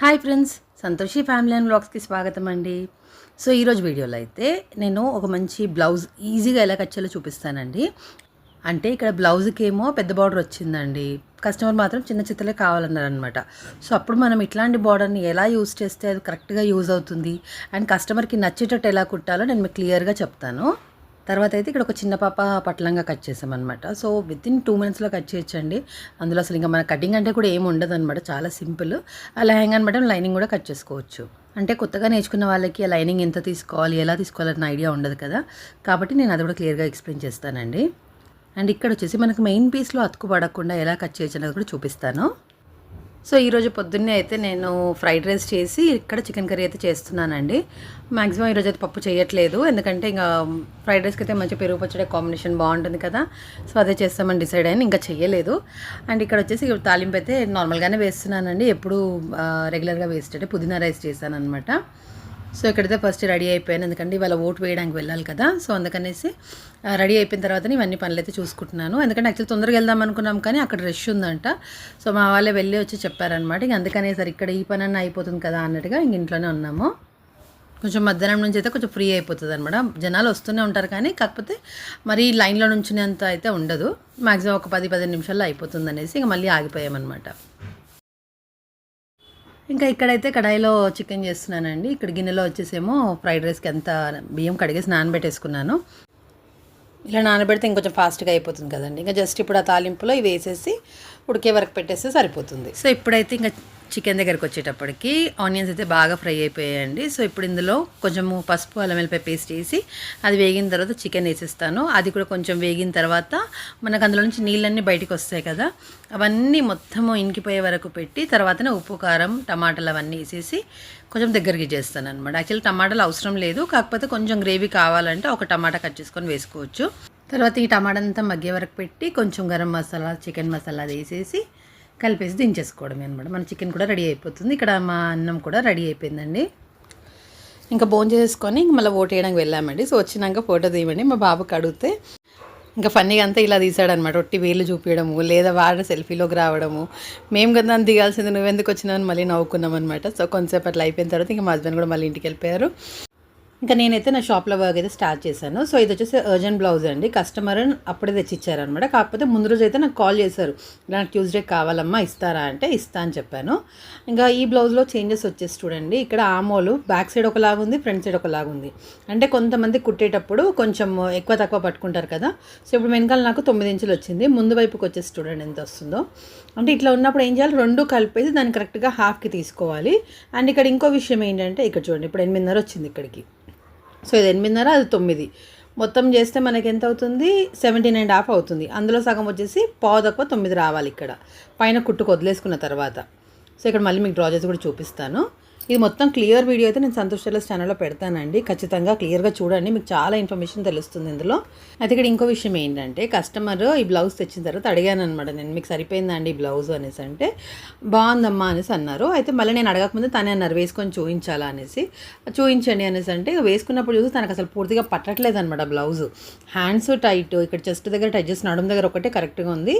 Hi friends Santoshi family and బ్లాగ్స్కి స్వాగతం అండి. So ఈరోజు వీడియోలో అయితే నేను ఒక మంచి బ్లౌజ్ ఈజీగా ఎలా కట్ చేయాలో చూపిస్తానండి. అంటే ఇక్కడ బ్లౌజ్కి ఏమో పెద్ద బార్డర్ వచ్చిందండి. కస్టమర్ మాత్రం చిన్న చిత్తలే కావాలన్నారు అనమాట సో అప్పుడు మనం ఇట్లాంటి బార్డర్ని ఎలా యూజ్ చేస్తే అది కరెక్ట్గా యూజ్ అవుతుంది? అండ్ కస్టమర్కి నచ్చేటట్టు ఎలా కుట్టాలో నేను మీకు క్లియర్గా చెప్తాను. తర్వాత అయితే ఇక్కడ ఒక చిన్న పాప పట్లంగా కట్ చేసామన్నమాట. సో విత్ ఇన్ టూ మినిట్స్లో కట్ చేయొచ్చండి. అందులో అసలు ఇంకా మన కటింగ్ అంటే కూడా ఏమి ఉండదు అనమాట చాలా సింపుల్. ఆ లెహంగా అనమాట లైనింగ్ కూడా కట్ చేసుకోవచ్చు. అంటే కొత్తగా నేర్చుకున్న వాళ్ళకి ఆ లైనింగ్ ఎంత తీసుకోవాలి ఎలా తీసుకోవాలన్న ఐడియా ఉండదు కదా. కాబట్టి నేను అది కూడా క్లియర్గా ఎక్స్ప్లెయిన్ చేస్తానండి. అండ్ ఇక్కడ వచ్చేసి మనకు మెయిన్ పీస్లో అతుకు పడకుండా ఎలా కట్ చేయొచ్చు అనేది కూడా చూపిస్తాను. సో ఈరోజు పొద్దున్నే అయితే నేను ఫ్రైడ్ రైస్ చేసి ఇక్కడ చికెన్ కర్రీ అయితే చేస్తున్నానండి. మ్యాక్సిమం ఈరోజు అయితే పప్పు చేయట్లేదు. ఎందుకంటే ఇంకా ఫ్రైడ్ రైస్కి అయితే మంచి పెరుగు పచ్చడి కాంబినేషన్ బాగుంటుంది కదా. సో అదే చేస్తామని డిసైడ్ అయ్యాను. ఇంకా చేయలేదు. అండ్ ఇక్కడ వచ్చేసి తాలింపు అయితే నార్మల్గానే వేస్తున్నానండి. ఎప్పుడు రెగ్యులర్గా వేస్తుంటే పుదీనా రైస్ చేశాను అనమాట సో ఇక్కడైతే ఫస్ట్ రెడీ అయిపోయాను. ఎందుకంటే ఇవాళ ఓటు వేయడానికి వెళ్ళాలి కదా. సో అందుకనేసి రెడీ అయిపోయిన తర్వాత ఇవన్నీ పనులు అయితే చూసుకుంటున్నాను. ఎందుకంటే యాక్చువల్లీ తొందరగా వెళ్దాం అనుకున్నాం కానీ అక్కడ రష్ ఉందంట. సో మా వాళ్ళే వెళ్ళి వచ్చి చెప్పారనమాట ఇంక అందుకనే సరే ఇక్కడ ఈ పని అన్న అయిపోతుంది కదా అన్నట్టుగా ఇంక ఇంట్లోనే ఉన్నాము. కొంచెం మధ్యాహ్నం నుంచి అయితే కొంచెం ఫ్రీ అయిపోతుంది అనమాట జనాలు వస్తూనే ఉంటారు కానీ కాకపోతే మరి లైన్లో నుంచినంత అయితే ఉండదు. మ్యాక్సిమం ఒక పది పదిహేను నిమిషాల్లో అయిపోతుంది అనేసి ఇంక మళ్ళీ ఆగిపోయామన్నమాట. ఇంకా ఇక్కడైతే కడాయిలో చికెన్ చేస్తున్నానండి. ఇక్కడ గిన్నెలో వచ్చేసేమో ఫ్రైడ్ రైస్కి ఎంత బియ్యం కడిగేసి నానబెట్టేసుకున్నాను. ఇలా నానబెడితే ఇంకొంచెం ఫాస్ట్గా అయిపోతుంది కదండి. ఇంకా జస్ట్ ఇప్పుడు ఆ తాలింపులో ఇవి వేసేసి ఉడికే వరకు పెట్టేస్తే సరిపోతుంది. సో ఇప్పుడైతే ఇంకా చికెన్ దగ్గరికి వచ్చేటప్పటికి ఆనియన్స్ అయితే బాగా ఫ్రై అయిపోయాయండి. సో ఇప్పుడు ఇందులో కొంచెము పసుపు అల్లం వెల్లిపాయ పేస్ట్ వేసి అది వేగిన తర్వాత చికెన్ వేసేస్తాను. అది కూడా కొంచెం వేగిన తర్వాత మనకు అందులో నుంచి నీళ్ళన్నీ బయటకు వస్తాయి కదా. అవన్నీ మొత్తము ఇంకిపోయే వరకు పెట్టి తర్వాతనే ఉప్పు కారం టమాటాలు అవన్నీ వేసేసి కొంచెం దగ్గరికి చేస్తాను అనమాట యాక్చువల్లీ టమాటాలు అవసరం లేదు. కాకపోతే కొంచెం గ్రేవీ కావాలంటే ఒక టమాటా కట్ చేసుకొని వేసుకోవచ్చు. తర్వాత ఈ టమాటా అంతా మగ్గే వరకు పెట్టి కొంచెం గరం మసాలా చికెన్ మసాలా వేసేసి కలిపేసి దించేసుకోవడమే అనమాట మన చికెన్ కూడా రెడీ అయిపోతుంది. ఇక్కడ మా అన్నం కూడా రెడీ అయిపోయిందండి. ఇంకా భోజనం చేసుకొని ఇంక మళ్ళీ ఓటు వేయడానికి వెళ్ళామండి. సో వచ్చినాక ఫోటో తీయమండి. మా బాబుకి అడిగితే ఇంకా ఫన్నీగా అంతా ఇలా తీసాడనమాట ఒట్టి వేలు చూపించడము లేదా వాడు సెల్ఫీలోకి రావడము. మేము కదా నన్ను దిగాల్సింది నువ్వెందుకు వచ్చినావు అని మళ్ళీ నవ్వుకున్నాం అనమాట సో కొంతసేపు అట్లా అయిపోయిన తర్వాత ఇంకా మా హస్బెండ్ కూడా మళ్ళీ ఇంటికి వెళ్ళిపోయారు. ఇంకా నేనైతే నా షాప్లో వర్క్ అయితే స్టార్ట్ చేశాను. సో ఇది వచ్చేసి అర్జెంట్ బ్లౌజ్ అండి. కస్టమర్ అప్పుడే తెచ్చిచ్చారనమాట కాకపోతే ముందు రోజు అయితే నాకు కాల్ చేశారు. ఇలా నాకు ట్యూస్డే కావాలమ్మా ఇస్తారా అంటే ఇస్తా అని చెప్పాను. ఇంకా ఈ బ్లౌజ్లో చేంజెస్ వచ్చేసి చూడండి. ఇక్కడ ఆమోలు బ్యాక్ సైడ్ ఒకలాగా ఉంది ఫ్రంట్ సైడ్ ఒకలాగా ఉంది. అంటే కొంతమంది కుట్టేటప్పుడు కొంచెం ఎక్కువ తక్కువ పట్టుకుంటారు కదా. సో ఇప్పుడు వెనకాల నాకు తొమ్మిది ఇంచులు వచ్చింది. ముందు వైపుకి వచ్చేసి చూడండి ఎంత వస్తుందో. అంటే ఇట్లా ఉన్నప్పుడు ఏం చేయాలి? రెండు కలిపేసి దాన్ని కరెక్ట్గా హాఫ్కి తీసుకోవాలి. అండ్ ఇక్కడ ఇంకో విషయం ఏంటంటే ఇక్కడ చూడండి ఇప్పుడు ఎనిమిదిన్నర వచ్చింది ఇక్కడికి. సో ఇది ఎనిమిదిన్నర అది తొమ్మిది. మొత్తం చేస్తే మనకి ఎంత అవుతుంది? సెవెంటీన్ అండ్ హాఫ్ అవుతుంది. అందులో సగం వచ్చేసి పావు తక్కువ తొమ్మిది రావాలి ఇక్కడ. పైన కుట్టుకు వదిలేసుకున్న తర్వాత. సో ఇక్కడ మళ్ళీ మీకు డ్రా చేసి కూడా చూపిస్తాను. ఇది మొత్తం క్లియర్ వీడియో అయితే నేను సంతోష్ టెలర్స్ ఛానల్లో పెడతానండి. ఖచ్చితంగా క్లియర్గా చూడండి. మీకు చాలా ఇన్ఫర్మేషన్ తెలుస్తుంది ఇందులో. అయితే ఇక్కడ ఇంకో విషయం ఏంటంటే కస్టమర్ ఈ బ్లౌజ్ తెచ్చిన తర్వాత అడిగాను అనమాట నేను మీకు సరిపోయిందండి ఈ బ్లౌజ్ అనేసి అంటే బాగుందమ్మా అనేసి అన్నారు. అయితే మళ్ళీ నేను అడగకముందు తనే అన్నారు వేసుకొని చూపించాలా అనేసి చూపించండి అనేసి అంటే వేసుకున్నప్పుడు చూసి తనకు అసలు పూర్తిగా పట్టట్లేదు అనమాట బ్లౌజ్ హ్యాండ్స్ టైట్ ఇక్కడ చెస్ట్ దగ్గర టైట్ చేసి నడుము దగ్గర ఒకటే కరెక్ట్గా ఉంది.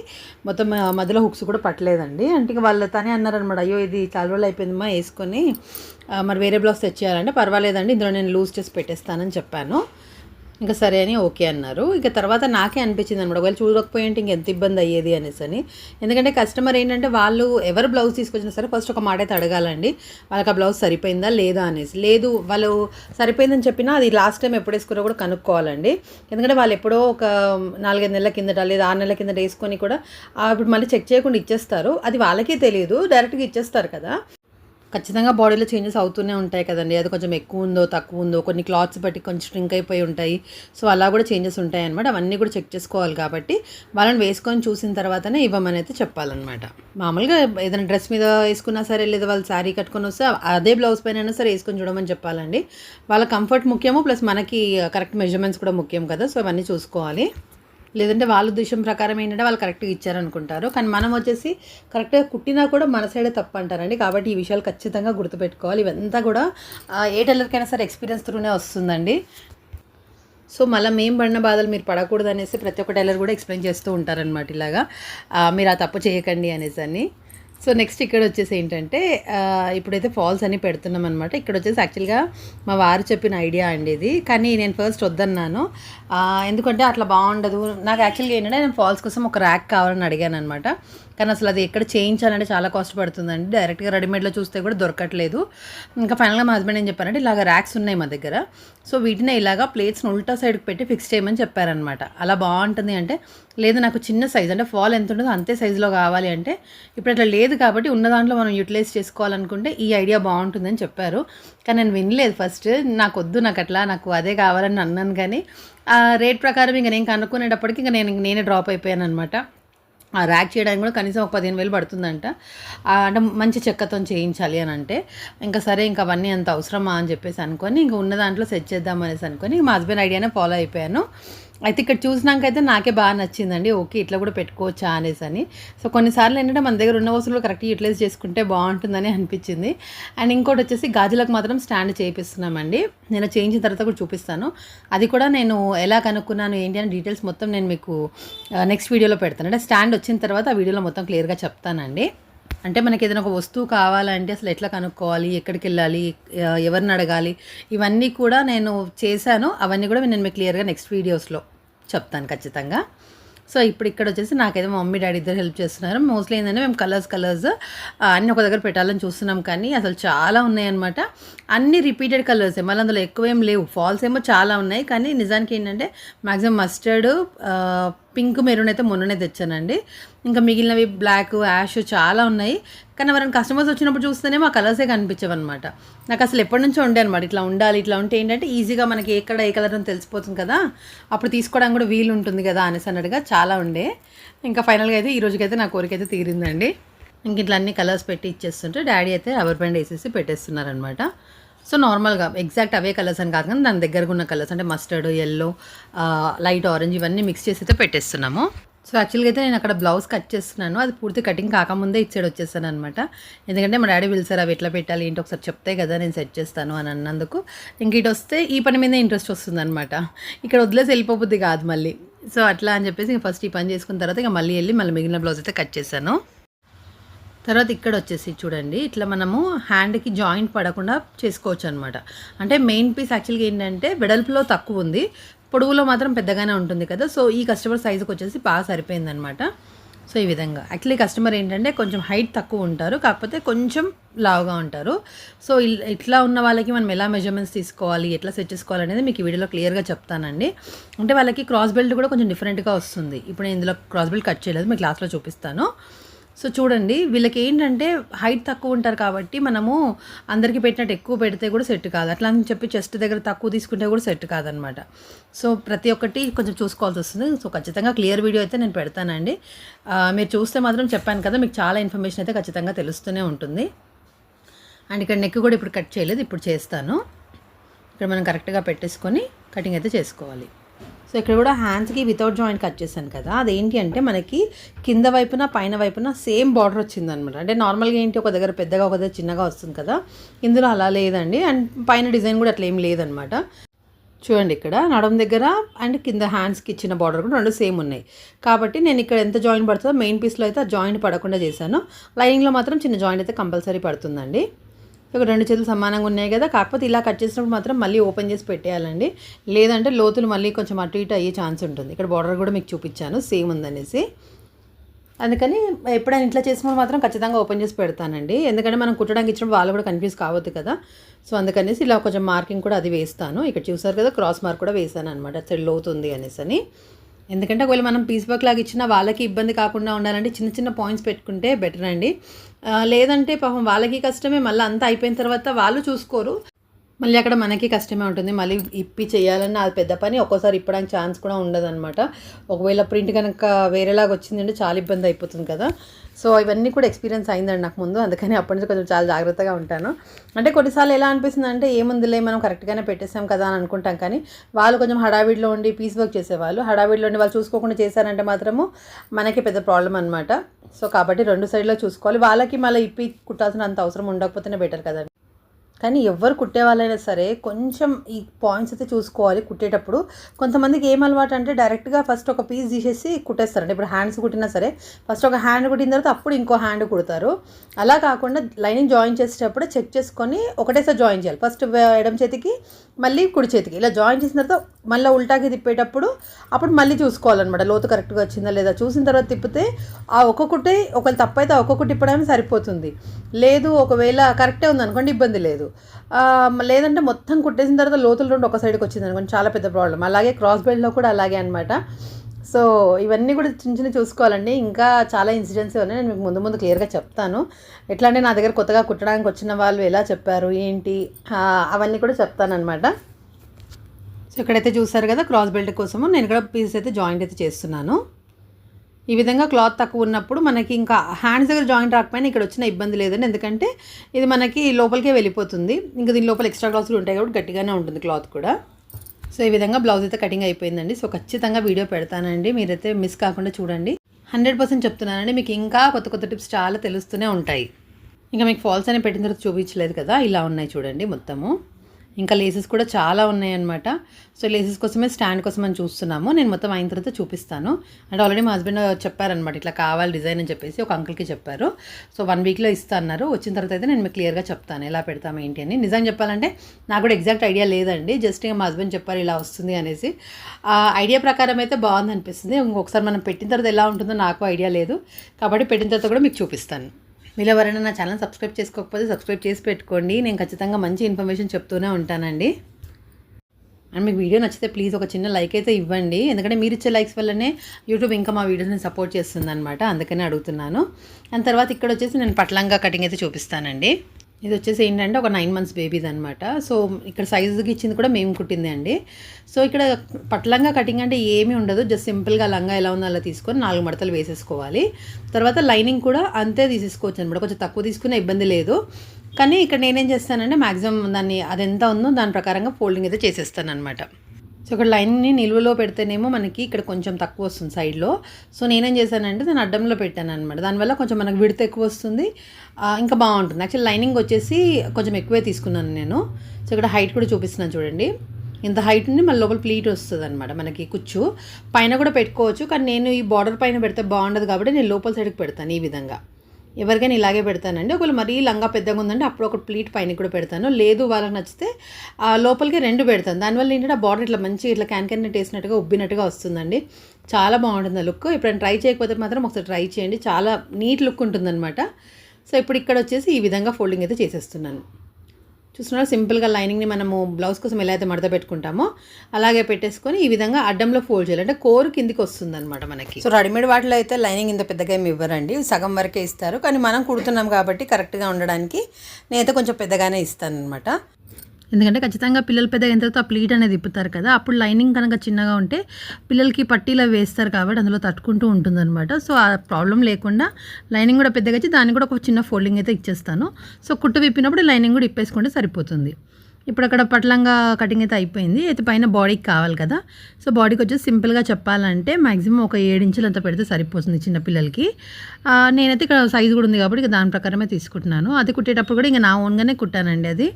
మొత్తం మధ్యలో హుక్స్ కూడా పట్టలేదండి. అంటే ఇక వాళ్ళు తనే అన్నారనమాట అయ్యో ఇది చాలా రోజులు అయిపోయిందమ్మా వేసుకొని మరి వేరే బ్లౌజ్ తెచ్చేయాలంటే పర్వాలేదండి ఇందులో నేను లూజ్ చేసి పెట్టేస్తానని చెప్పాను. ఇంకా సరే అని ఓకే అన్నారు. ఇక తర్వాత నాకే అనిపించింది అనమాట ఒకవేళ చూడకపోయింటే ఇంకెంత ఇబ్బంది అయ్యేది అనేసి అని. ఎందుకంటే కస్టమర్ ఏంటంటే వాళ్ళు ఎవరు బ్లౌజ్ తీసుకొచ్చినా సరే ఫస్ట్ ఒక మాట అయితే అడగాలండి వాళ్ళకి ఆ బ్లౌజ్ సరిపోయిందా లేదా అనేసి. లేదు వాళ్ళు సరిపోయిందని చెప్పినా అది లాస్ట్ టైం ఎప్పుడు వేసుకున్నా కూడా కనుక్కోవాలండి. ఎందుకంటే వాళ్ళు ఎప్పుడో ఒక నాలుగైదు నెలల కిందట లేదా ఆరు నెలల కిందట వేసుకొని కూడా ఇప్పుడు మళ్ళీ చెక్ చేయకుండా ఇచ్చేస్తారు. అది వాళ్ళకే తెలియదు డైరెక్ట్గా ఇచ్చేస్తారు కదా. ఖచ్చితంగా బాడీలో చేంజెస్ అవుతూనే ఉంటాయి కదండి. అది కొంచెం ఎక్కువ ఉందో తక్కువ ఉందో కొన్ని క్లాత్స్ బట్టి కొంచెం స్ట్రింక్ అయిపోయి ఉంటాయి. సో అలా కూడా చేంజెస్ ఉంటాయి అనమాట అవన్నీ కూడా చెక్ చేసుకోవాలి కాబట్టి వాళ్ళని వేసుకొని చూసిన తర్వాతనే ఇవ్వమని అయితే చెప్పాలన్నమాట. మామూలుగా ఏదైనా డ్రెస్ మీద వేసుకున్నా సరే లేదా వాళ్ళు శారీ కట్టుకొని వస్తే అదే బ్లౌజ్ పైన అయినా సరే వేసుకొని చూడమని చెప్పాలండి. వాళ్ళ కంఫర్ట్ ముఖ్యము ప్లస్ మనకి కరెక్ట్ మెజర్మెంట్స్ కూడా ముఖ్యం కదా. సో అవన్నీ చూసుకోవాలి. లేదంటే వాళ్ళ ఉద్దేశం ప్రకారం ఏంటంటే వాళ్ళు కరెక్ట్గా ఇచ్చారనుకుంటారు. కానీ మనం వచ్చేసి కరెక్ట్గా కుట్టినా కూడా మన సైడే తప్పు అంటారండి కాబట్టి ఈ విషయాలు ఖచ్చితంగా గుర్తుపెట్టుకోవాలి. ఇవంతా కూడా ఏ టైలర్కైనా సరే ఎక్స్పీరియన్స్ త్రూనే వస్తుందండి. సో మళ్ళీ మేము పడిన బాధలు మీరు పడకూడదు అనేసి ప్రతి ఒక్క టైలర్ కూడా ఎక్స్ప్లెయిన్ చేస్తూ ఉంటారనమాట ఇలాగా. మీరు ఆ తప్పు చేయకండి అనేసి అని. సో నెక్స్ట్ ఇక్కడ వచ్చేసి ఏంటంటే ఇప్పుడైతే ఫాల్స్ అని పెడుతున్నాం అనమాట ఇక్కడ వచ్చేసి యాక్చువల్గా మా వారు చెప్పిన ఐడియా అండి ఇది. కానీ నేను ఫస్ట్ వద్దన్నాను. ఎందుకంటే అట్లా బాగుండదు. నాకు యాక్చువల్గా ఏంటంటే నేను ఫాల్స్ కోసం ఒక ర్యాక్ కావాలని అడిగాను అనమాట కానీ అసలు అది ఎక్కడ చేయించాలంటే చాలా కాస్ట్ పడుతుందండి డైరెక్ట్గా రెడీమేడ్లో చూస్తే కూడా దొరకట్లేదు. ఇంకా ఫైనల్గా మా హస్బెండ్ ఏం చెప్పారంటే ఇలాగ ర్యాక్స్ ఉన్నాయి మా దగ్గర. సో వీటిని ఇలాగా ప్లేట్స్ని ఉల్టా సైడ్కి పెట్టి ఫిక్స్ చేయమని చెప్పారనమాట అలా బాగుంటుంది అంటే లేదు నాకు చిన్న సైజ్ అంటే ఫాల్ ఎంత ఉంటుందో అంతే సైజులో కావాలి అంటే ఇప్పుడు అట్లా లేదు కాబట్టి ఉన్న దాంట్లో మనం యూటిలైజ్ చేసుకోవాలనుకుంటే ఈ ఐడియా బాగుంటుందని చెప్పారు. కానీ నేను వినలేదు ఫస్ట్ నాకు వద్దు నాకు అట్లా నాకు అదే కావాలని అన్నాను కానీ ఆ రేట్ ప్రకారం ఇంకా నేను కనుక్కునేటప్పటికి ఇంకా నేను నేనే డ్రాప్ అయిపోయాను అనమాట ఆ ర్యాక్ చేయడానికి కూడా కనీసం ఒక పదిహేను వేలు పడుతుందంట. అంటే మంచి చెక్కతో చేయించాలి అని అంటే ఇంకా సరే ఇంకా అవన్నీ అంత అవసరమా అని చెప్పేసి అనుకొని ఇంకా ఉన్న దాంట్లో సెట్ చేద్దాం అనేసి అనుకొని మా హస్బెండ్ ఐడియానే ఫాలో అయిపోయాను. అయితే ఇక్కడ చూసినాకైతే నాకే బాగా నచ్చిందండి. ఓకే ఇట్లా కూడా పెట్టుకోవచ్చా అనేసి అని. సో కొన్నిసార్లు ఏంటంటే మన దగ్గర ఉన్న వస్తువులు కరెక్ట్గా యూటిలైజ్ చేసుకుంటే బాగుంటుందని అనిపించింది. అండ్ ఇంకోటి వచ్చేసి గాజులకు మాత్రం స్టాండ్ చేయిస్తున్నామండి నేను చేయించిన తర్వాత కూడా చూపిస్తాను. అది కూడా నేను ఎలా కనుక్కున్నాను ఏంటి అని డీటెయిల్స్ మొత్తం నేను మీకు నెక్స్ట్ వీడియోలో పెడతాను. అంటే స్టాండ్ వచ్చిన తర్వాత ఆ వీడియోలో మొత్తం క్లియర్గా చెప్తానండి. అంటే మనకి ఏదైనా ఒక వస్తువు కావాలంటే అసలు ఎట్లా కనుక్కోవాలి ఎక్కడికి వెళ్ళాలి ఎవరిని అడగాలి ఇవన్నీ కూడా నేను చేశాను. అవన్నీ కూడా నేను మీకు క్లియర్గా నెక్స్ట్ వీడియోస్లో చెప్తాను ఖచ్చితంగా. సో ఇప్పుడు ఇక్కడ వచ్చేసి నాకైతే మా మమ్మీ డాడీ ఇద్దరు హెల్ప్ చేస్తున్నారు. మోస్ట్లీ ఏంటంటే మేము కలర్స్ కలర్స్ అన్నీ ఒక దగ్గర పెట్టాలని చూస్తున్నాం కానీ అసలు చాలా ఉన్నాయన్నమాట. అన్ని రిపీటెడ్ కలర్స్ మళ్ళీ అందులో ఎక్కువ ఏం లేవు. ఫాల్స్ ఏమో చాలా ఉన్నాయి కానీ నిజానికి ఏంటంటే మ్యాక్సిమం మస్టర్డ్ పింక్ మెరూన్ అయితే మొన్ననే తెచ్చానండి. ఇంకా మిగిలినవి బ్లాక్ యాష్ చాలా ఉన్నాయి. కానీ ఎవరైనా కస్టమర్స్ వచ్చినప్పుడు చూస్తేనే మా కలర్సే కనిపించవన్నమాట. నాకు అసలు ఎప్పటి నుంచో ఉండే అనమాట ఇట్లా ఉండాలి ఇట్లా ఉంటే ఏంటంటే ఈజీగా మనకి ఎక్కడ ఏ కలర్ అని తెలిసిపోతుంది కదా అప్పుడు తీసుకోవడానికి కూడా వీలు ఉంటుంది కదా అనేసి అన్నట్టుగా చాలా ఉండే. ఇంకా ఫైనల్గా అయితే ఈ రోజుకైతే నా కోరిక అయితే తీరిందండి. ఇంక ఇట్లా అన్ని కలర్స్ పెట్టి ఇచ్చేస్తుంటే డాడీ అయితే రబ్బర్ బ్యాండ్ వేసేసి పెట్టేస్తున్నారనమాట సో నార్మల్గా ఎగ్జాక్ట్ అవే కలర్స్ అని కాదు కానీ దాని దగ్గరగా ఉన్న కలర్స్ అంటే మస్టర్డ్ ఎల్లో లైట్ ఆరెంజ్ ఇవన్నీ మిక్స్ చేసి అయితే పెట్టేస్తున్నాము. సో యాక్చువల్గా అయితే నేను అక్కడ బ్లౌజ్ కట్ చేస్తున్నాను. అది పూర్తి కటింగ్ కాకముందే ఇచ్చాడు వచ్చేసాను అనమాట ఎందుకంటే మా డాడీ పిలిచారు అవి ఎట్లా పెట్టాలి? ఏంటి ఒకసారి చెప్తే కదా నేను సెట్ చేస్తాను అని అన్నందుకు. ఇంక ఇటు వస్తే ఈ పని మీద ఇంట్రెస్ట్ వస్తుందనమాట ఇక్కడ వదిలేసి వెళ్ళిపోబుద్ది కాదు మళ్ళీ. సో అట్లా అని చెప్పేసి ఫస్ట్ ఈ పని చేసుకున్న తర్వాత ఇక మళ్ళీ వెళ్ళి మళ్ళీ మిగిలిన బ్లౌజ్ అయితే కట్ చేశాను. తర్వాత ఇక్కడ వచ్చేసి చూడండి. ఇట్లా మనము హ్యాండ్కి జాయింట్ పడకుండా చేసుకోవచ్చు అనమాట అంటే మెయిన్ పీస్ యాక్చువల్గా ఏంటంటే వెడల్పులో తక్కువ ఉంది. పొడవులో మాత్రం పెద్దగానే ఉంటుంది కదా. సో ఈ కస్టమర్ సైజుకి వచ్చేసి బాగా సరిపోయిందనమాట. సో ఈ విధంగా. యాక్చువల్లీ కస్టమర్ ఏంటంటే కొంచెం హైట్ తక్కువ ఉంటారు. కాకపోతే కొంచెం లావుగా ఉంటారు. సో ఇల్- ఇట్లా ఉన్న వాళ్ళకి మనం ఎలా మెజర్మెంట్స్ తీసుకోవాలి ఎట్లా సెట్ చేసుకోవాలి అనేది మీకు ఈ వీడియోలో క్లియర్గా చెప్తానండి. అంటే వాళ్ళకి క్రాస్ బెల్ట్ కూడా కొంచెం డిఫరెంట్గా వస్తుంది. ఇప్పుడు నేను ఇందులో క్రాస్ బెల్ట్ కట్ చేయలేదు. మీకు క్లాస్లో చూపిస్తాను. సో చూడండి వీళ్ళకి ఏంటంటే హైట్ తక్కువ ఉంటారు కాబట్టి మనము అందరికీ పెట్టినట్టు ఎక్కువ పెడితే కూడా సెట్ కాదు. అట్లా అని చెప్పి చెస్ట్ దగ్గర తక్కువ తీసుకుంటే కూడా సెట్ కాదనమాట. సో ప్రతి ఒక్కటి కొంచెం చూసుకోవాల్సి వస్తుంది. సో ఖచ్చితంగా క్లియర్ వీడియో అయితే నేను పెడతానండి. మీరు చూస్తే మాత్రం చెప్పాను కదా మీకు చాలా ఇన్ఫర్మేషన్ అయితే ఖచ్చితంగా తెలుస్తూనే ఉంటుంది. అండ్ ఇక్కడ నెక్ కూడా ఇప్పుడు కట్ చేయలేదు ఇప్పుడు చేస్తాను. ఇక్కడ మనం కరెక్ట్గా పెట్టేసుకొని కటింగ్ అయితే చేసుకోవాలి. సో ఇక్కడ కూడా హ్యాండ్స్కి వితౌట్ జాయింట్ కట్ చేశాను కదా. అదేంటి అంటే మనకి కింద వైపున పైన వైపున సేమ్ బార్డర్ వచ్చింది అనమాట అంటే నార్మల్గా ఏంటి? ఒక దగ్గర పెద్దగా ఒక దగ్గర చిన్నగా వస్తుంది కదా. ఇందులో అలా లేదండి. అండ్ పైన డిజైన్ కూడా అట్లా ఏం లేదనమాట చూడండి ఇక్కడ నడుం దగ్గర అండ్ కింద హ్యాండ్స్కి ఇచ్చిన బార్డర్ కూడా రెండు సేమ్ ఉన్నాయి. కాబట్టి నేను ఇక్కడ ఎంత జాయింట్ పడుతుందో మెయిన్ పీస్లో అయితే ఆ జాయింట్ పడకుండా చేశాను. లైనింగ్లో మాత్రం చిన్న జాయింట్ అయితే కంపల్సరీ పడుతుందండి. ఇక రెండు చేతులు సమానంగా ఉన్నాయి కదా. కాకపోతే ఇలా కట్ చేసినప్పుడు మాత్రం మళ్ళీ ఓపెన్ చేసి పెట్టేయాలండి. లేదంటే లోతులు మళ్ళీ కొంచెం అటు ఇటు అయ్యే ఛాన్స్ ఉంటుంది. ఇక్కడ బార్డర్ కూడా మీకు చూపించాను. సేమ్ ఉందనేసి. అందుకని ఎప్పుడైనా ఇట్లా చేసినప్పుడు మాత్రం ఖచ్చితంగా ఓపెన్ చేసి పెడతానండి. ఎందుకంటే మనం కుట్టడానికి ఇచ్చినప్పుడు వాళ్ళు కూడా కన్ఫ్యూజ్ కావద్దు కదా. సో అందుకనేసి ఇలా కొంచెం మార్కింగ్ కూడా అది వేస్తాను. ఇక్కడ చూసారు కదా క్రాస్ మార్క్ కూడా వేసాను అనమాట సైడ్ లోతుంది అనేసి అని ఎందుకంటే ఒకవేళ మనం పీస్ వర్క్ లాగా ఇచ్చినా వాళ్ళకి ఇబ్బంది కాకుండా ఉండాలంటే చిన్న చిన్న పాయింట్స్ పెట్టుకుంటే బెటర్ అండి. లేదంటే పాపం వాళ్ళకి కష్టమే మళ్ళీ అంతా అయిపోయిన తర్వాత వాళ్ళు చూసుకోరు. మళ్ళీ అక్కడ మనకి కష్టమే ఉంటుంది. మళ్ళీ ఇప్పి చేయాలన్న అది పెద్ద పని. ఒక్కోసారి ఇప్పడానికి ఛాన్స్ కూడా ఉండదన్నమాట. ఒకవేళ ప్రింట్ కనుక వేరేలాగా వచ్చిందంటే చాలా ఇబ్బంది అయిపోతుంది కదా. సో ఇవన్నీ కూడా ఎక్స్పీరియన్స్ అయిందండి నాకు ముందు. అందుకని అప్పటి నుంచి కొంచెం చాలా జాగ్రత్తగా ఉంటాను. అంటే కొన్నిసార్లు ఎలా అనిపిస్తుంది అంటే ఏముందిలే మనం కరెక్ట్గానే పెట్టేసాం కదా అని అనుకుంటాం కానీ వాళ్ళు కొంచెం హడావిడిలో ఉండి పీస్ వర్క్ చేసేవాళ్ళు. హడావిడిలో ఉండి వాళ్ళు చూసుకోకుండా చేశారంటే మాత్రము మనకి పెద్ద ప్రాబ్లం అనమాట సో కాబట్టి రెండు సైడ్లో చూసుకోవాలి. వాళ్ళకి మళ్ళీ ఇప్పి కుట్టాల్సిన అంత అవసరం ఉండకపోతేనే బెటర్ కదండి. కానీ ఎవరు కుట్టే వాళ్ళైనా సరే కొంచెం ఈ పాయింట్స్ అయితే చూసుకోవాలి కుట్టేటప్పుడు. కొంతమందికి ఏం అలవాటు అంటే డైరెక్ట్గా ఫస్ట్ ఒక పీస్ తీసేసి కుట్టేస్తారండి ఇప్పుడు హ్యాండ్స్ కుట్టినా సరే ఫస్ట్ ఒక హ్యాండ్ కుట్టిన తర్వాత అప్పుడు ఇంకో హ్యాండ్ కుడతారు. అలా కాకుండా లైనింగ్ జాయిన్ చేసేటప్పుడు చెక్ చేసుకొని ఒకటేసారి జాయిన్ చేయాలి. ఫస్ట్ ఎడం చేతికి మళ్ళీ కుడి చేతికి. ఇలా జాయిన్ చేసిన తర్వాత మళ్ళీ ఉల్టాకి తిప్పేటప్పుడు అప్పుడు మళ్ళీ చూసుకోవాలన్నమాట. లోతు కరెక్ట్గా వచ్చిందా లేదా? చూసిన తర్వాత తిప్పితే ఆ ఒక్కొక్కటి ఒకవేళ తప్పైతే ఒక్కొక్కటి తిప్పడానికి సరిపోతుంది. లేదు ఒకవేళ కరెక్టే ఉంది అనుకోండి ఇబ్బంది లేదు. లేదంటే మొత్తం కుట్టేసిన తర్వాత లోతులు రెండు ఒక సైడ్కి వచ్చింది అనుకోండి చాలా పెద్ద ప్రాబ్లం అలాగే క్రాస్ బెల్ట్లో కూడా అలాగే అనమాట సో ఇవన్నీ కూడా చిన్న చిన్న చూసుకోవాలండి. ఇంకా చాలా ఇన్సిడెంట్స్ ఉన్నాయి నేను మీకు ముందు ముందు క్లియర్గా చెప్తాను. ఎట్లా అంటే నా దగ్గర కొత్తగా కుట్టడానికి వచ్చిన వాళ్ళు ఎలా చెప్పారు ఏంటి అవన్నీ కూడా చెప్తానమాట సో ఇక్కడైతే చూసారు కదా క్రాస్ బెల్ట్ కోసము నేను ఇక్కడ పీస్ అయితే జాయింట్ అయితే చేస్తున్నాను. ఈ విధంగా క్లాత్ తక్కువ ఉన్నప్పుడు మనకి ఇంకా హ్యాండ్స్ దగ్గర జాయింట్ రాకపోయినా ఇక్కడ వచ్చిన ఇబ్బంది లేదండి. ఎందుకంటే ఇది మనకి లోపలికే వెళ్ళిపోతుంది. ఇంకా దీని లోపల ఎక్స్ట్రా క్లాత్లు ఉంటాయి కాబట్టి గట్టిగానే ఉంటుంది క్లాత్ కూడా. సో ఈ విధంగా బ్లౌజ్ అయితే కటింగ్ అయిపోయిందండి. సో ఖచ్చితంగా వీడియో పెడతానండి. మీరైతే మిస్ కాకుండా చూడండి. హండ్రెడ్ పర్సెంట్ చెప్తున్నానండి. మీకు ఇంకా కొత్త కొత్త టిప్స్ చాలా తెలుస్తూనే ఉంటాయి. ఇంకా మీకు ఫాల్స్ అని పెట్టిన తర్వాత చూపించలేదు కదా? ఇలా ఉన్నాయి చూడండి మొత్తము. ఇంకా లేసెస్ కూడా చాలా ఉన్నాయన్నమాట. సో లేసెస్ కోసమే స్టాండ్ కోసం అని చూస్తున్నాము. నేను మొత్తం అయిన తర్వాత చూపిస్తాను. అంటే ఆల్రెడీ మా హస్బెండ్ చెప్పారనమాట ఇట్లా కావాలి డిజైన్ అని చెప్పేసి ఒక అంకుల్కి చెప్పారు. సో వన్ వీక్లో ఇస్తా అన్నారు. వచ్చిన తర్వాత అయితే నేను మీకు క్లియర్గా చెప్తాను ఎలా పెడతాము ఏంటి అని. నిజం చెప్పాలంటే నాకు కూడా ఎగ్జాక్ట్ ఐడియా లేదండి. జస్ట్ ఇంకా మా హస్బెండ్ చెప్పారు ఇలా వస్తుంది అనేసి. ఆ ఐడియా ప్రకారం అయితే బాగుంది అనిపిస్తుంది ఇంకొకసారి మనం పెట్టిన తర్వాత ఎలా ఉంటుందో నాకు ఐడియా లేదు. కాబట్టి పెట్టిన తర్వాత కూడా మీకు చూపిస్తాను. మీరు ఎవరైనా నా ఛానల్ సబ్స్క్రైబ్ చేసుకోకపోతే సబ్స్క్రైబ్ చేసి పెట్టుకోండి. నేను ఖచ్చితంగా మంచి ఇన్ఫర్మేషన్ చెప్తూనే ఉంటానండి. అండ్ మీకు వీడియో నచ్చితే ప్లీజ్ ఒక చిన్న లైక్ అయితే ఇవ్వండి. ఎందుకంటే మీరు ఇచ్చే లైక్స్ వల్లనే యూట్యూబ్ ఇంకా మా వీడియోస్ని సపోర్ట్ చేస్తుంది అనమాట అందుకనే అడుగుతున్నాను. అండ్ తర్వాత ఇక్కడ వచ్చేసి నేను పట్లంగా కటింగ్ అయితే చూపిస్తానండి. ఇది వచ్చేసి ఏంటంటే ఒక నైన్ మంత్స్ బేబీది అనమాట సో ఇక్కడ సైజుకి ఇచ్చింది కూడా మేము కుట్టింది అండి. సో ఇక్కడ పట్లంగా కటింగ్ అంటే ఏమీ ఉండదు. జస్ట్ సింపుల్గా లంగా ఎలా ఉందో అలా తీసుకొని నాలుగు మడతలు వేసేసుకోవాలి. తర్వాత లైనింగ్ కూడా అంతే తీసేసుకోవచ్చు అనమాట కొంచెం తక్కువ తీసుకునే ఇబ్బంది లేదు. కానీ ఇక్కడ నేనేం చేస్తానంటే మ్యాక్సిమం దాన్ని అది ఎంత ఉందో దాని ప్రకారంగా ఫోల్డింగ్ అయితే చేసేస్తాను అనమాట సో ఇక్కడ లైన్ని నిలువలో పెడితేనేమో మనకి ఇక్కడ కొంచెం తక్కువ వస్తుంది సైడ్లో. సో నేనేం చేశానంటే దాన్ని అడ్డంలో పెట్టాను అనమాట దానివల్ల కొంచెం మనకు విడత ఎక్కువ వస్తుంది. ఇంకా బాగుంటుంది. యాక్చువల్ లైనింగ్ వచ్చేసి కొంచెం ఎక్కువే తీసుకున్నాను నేను. సో ఇక్కడ హైట్ కూడా చూపిస్తున్నాను చూడండి. ఇంత హైట్ ఉంది మళ్ళీ లోపల ప్లీట్ వస్తుంది అనమాట మనకి కుచ్చు. పైన కూడా పెట్టుకోవచ్చు. కానీ నేను ఈ బార్డర్ పైన పెడితే బాగుండదు కాబట్టి నేను లోపల సైడ్కి పెడతాను ఈ విధంగా. ఎవరికైనా ఇలాగే పెడతానండి. ఒకవేళ మరీ లంగా పెద్దగా ఉందంటే అప్పుడు ఒక ప్లీట్ పైన కూడా పెడతాను. లేదు వాళ్ళకి నచ్చితే ఆ లోపలికి రెండు పెడతాను. దానివల్ల ఏంటంటే ఆ బార్డర్ ఇట్లా మంచి ఇట్లా క్యాన్ క్యాన్ వేసినట్టుగా ఉబ్బినట్టుగా వస్తుందండి. చాలా బాగుంటుంది ఆ లుక్. ఎప్పుడైనా ట్రై చేయకపోతే మాత్రం ఒకసారి ట్రై చేయండి. చాలా నీట్ లుక్ ఉంటుందన్నమాట. సో ఇప్పుడు ఇక్కడ వచ్చేసి ఈ విధంగా ఫోల్డింగ్ అయితే చేసేస్తున్నాను. చూస్తున్నారా? సింపుల్గా లైనింగ్ని మనము బ్లౌజ్ కోసం ఎలా అయితే మడత పెట్టుకుంటామో అలాగే పెట్టేసుకొని ఈ విధంగా అడ్డంలో ఫోల్డ్ చేయాలి. అంటే కోరు కిందికి వస్తుంది అనమాట మనకి. సో రెడీమేడ్ వాటిలో అయితే లైనింగ్ ఇంత పెద్దగా ఏమి ఇవ్వరండి. సగం వరకే ఇస్తారు. కానీ మనం కుడుతున్నాం కాబట్టి కరెక్ట్గా ఉండడానికి నేనైతే కొంచెం పెద్దగానే ఇస్తాను అనమాట ఎందుకంటే ఖచ్చితంగా పిల్లలు పెద్ద అయిన తర్వాత ఆ ప్లీట్ అనేది ఇప్పుతారు కదా. అప్పుడు లైనింగ్ కనుక చిన్నగా ఉంటే పిల్లలకి పట్టీలో వేస్తారు కాబట్టి అందులో తట్టుకుంటూ ఉంటుందన్నమాట. సో ఆ ప్రాబ్లం లేకుండా లైనింగ్ కూడా పెద్దగా వచ్చి దాన్ని కూడా ఒక చిన్న ఫోల్డింగ్ అయితే ఇచ్చేస్తాను. సో కుట్టు విప్పినప్పుడు లైనింగ్ కూడా ఇప్పేసుకుంటే సరిపోతుంది. ఇప్పుడు అక్కడ పట్లంగా కటింగ్ అయితే అయిపోయింది. అయితే పైన బాడీకి కావాలి కదా. సో బాడీకి వచ్చేసి సింపుల్గా చెప్పాలంటే మ్యాక్సిమం ఒక ఏడు అంత పెడితే సరిపోతుంది చిన్నపిల్లలకి నేనైతే ఇక్కడ సైజు కూడా ఉంది కాబట్టి ఇక దాని ప్రకారమే తీసుకుంటున్నాను. అది కుట్టేటప్పుడు కూడా ఇంకా నా ఓన్గానే కుట్టానండి అది.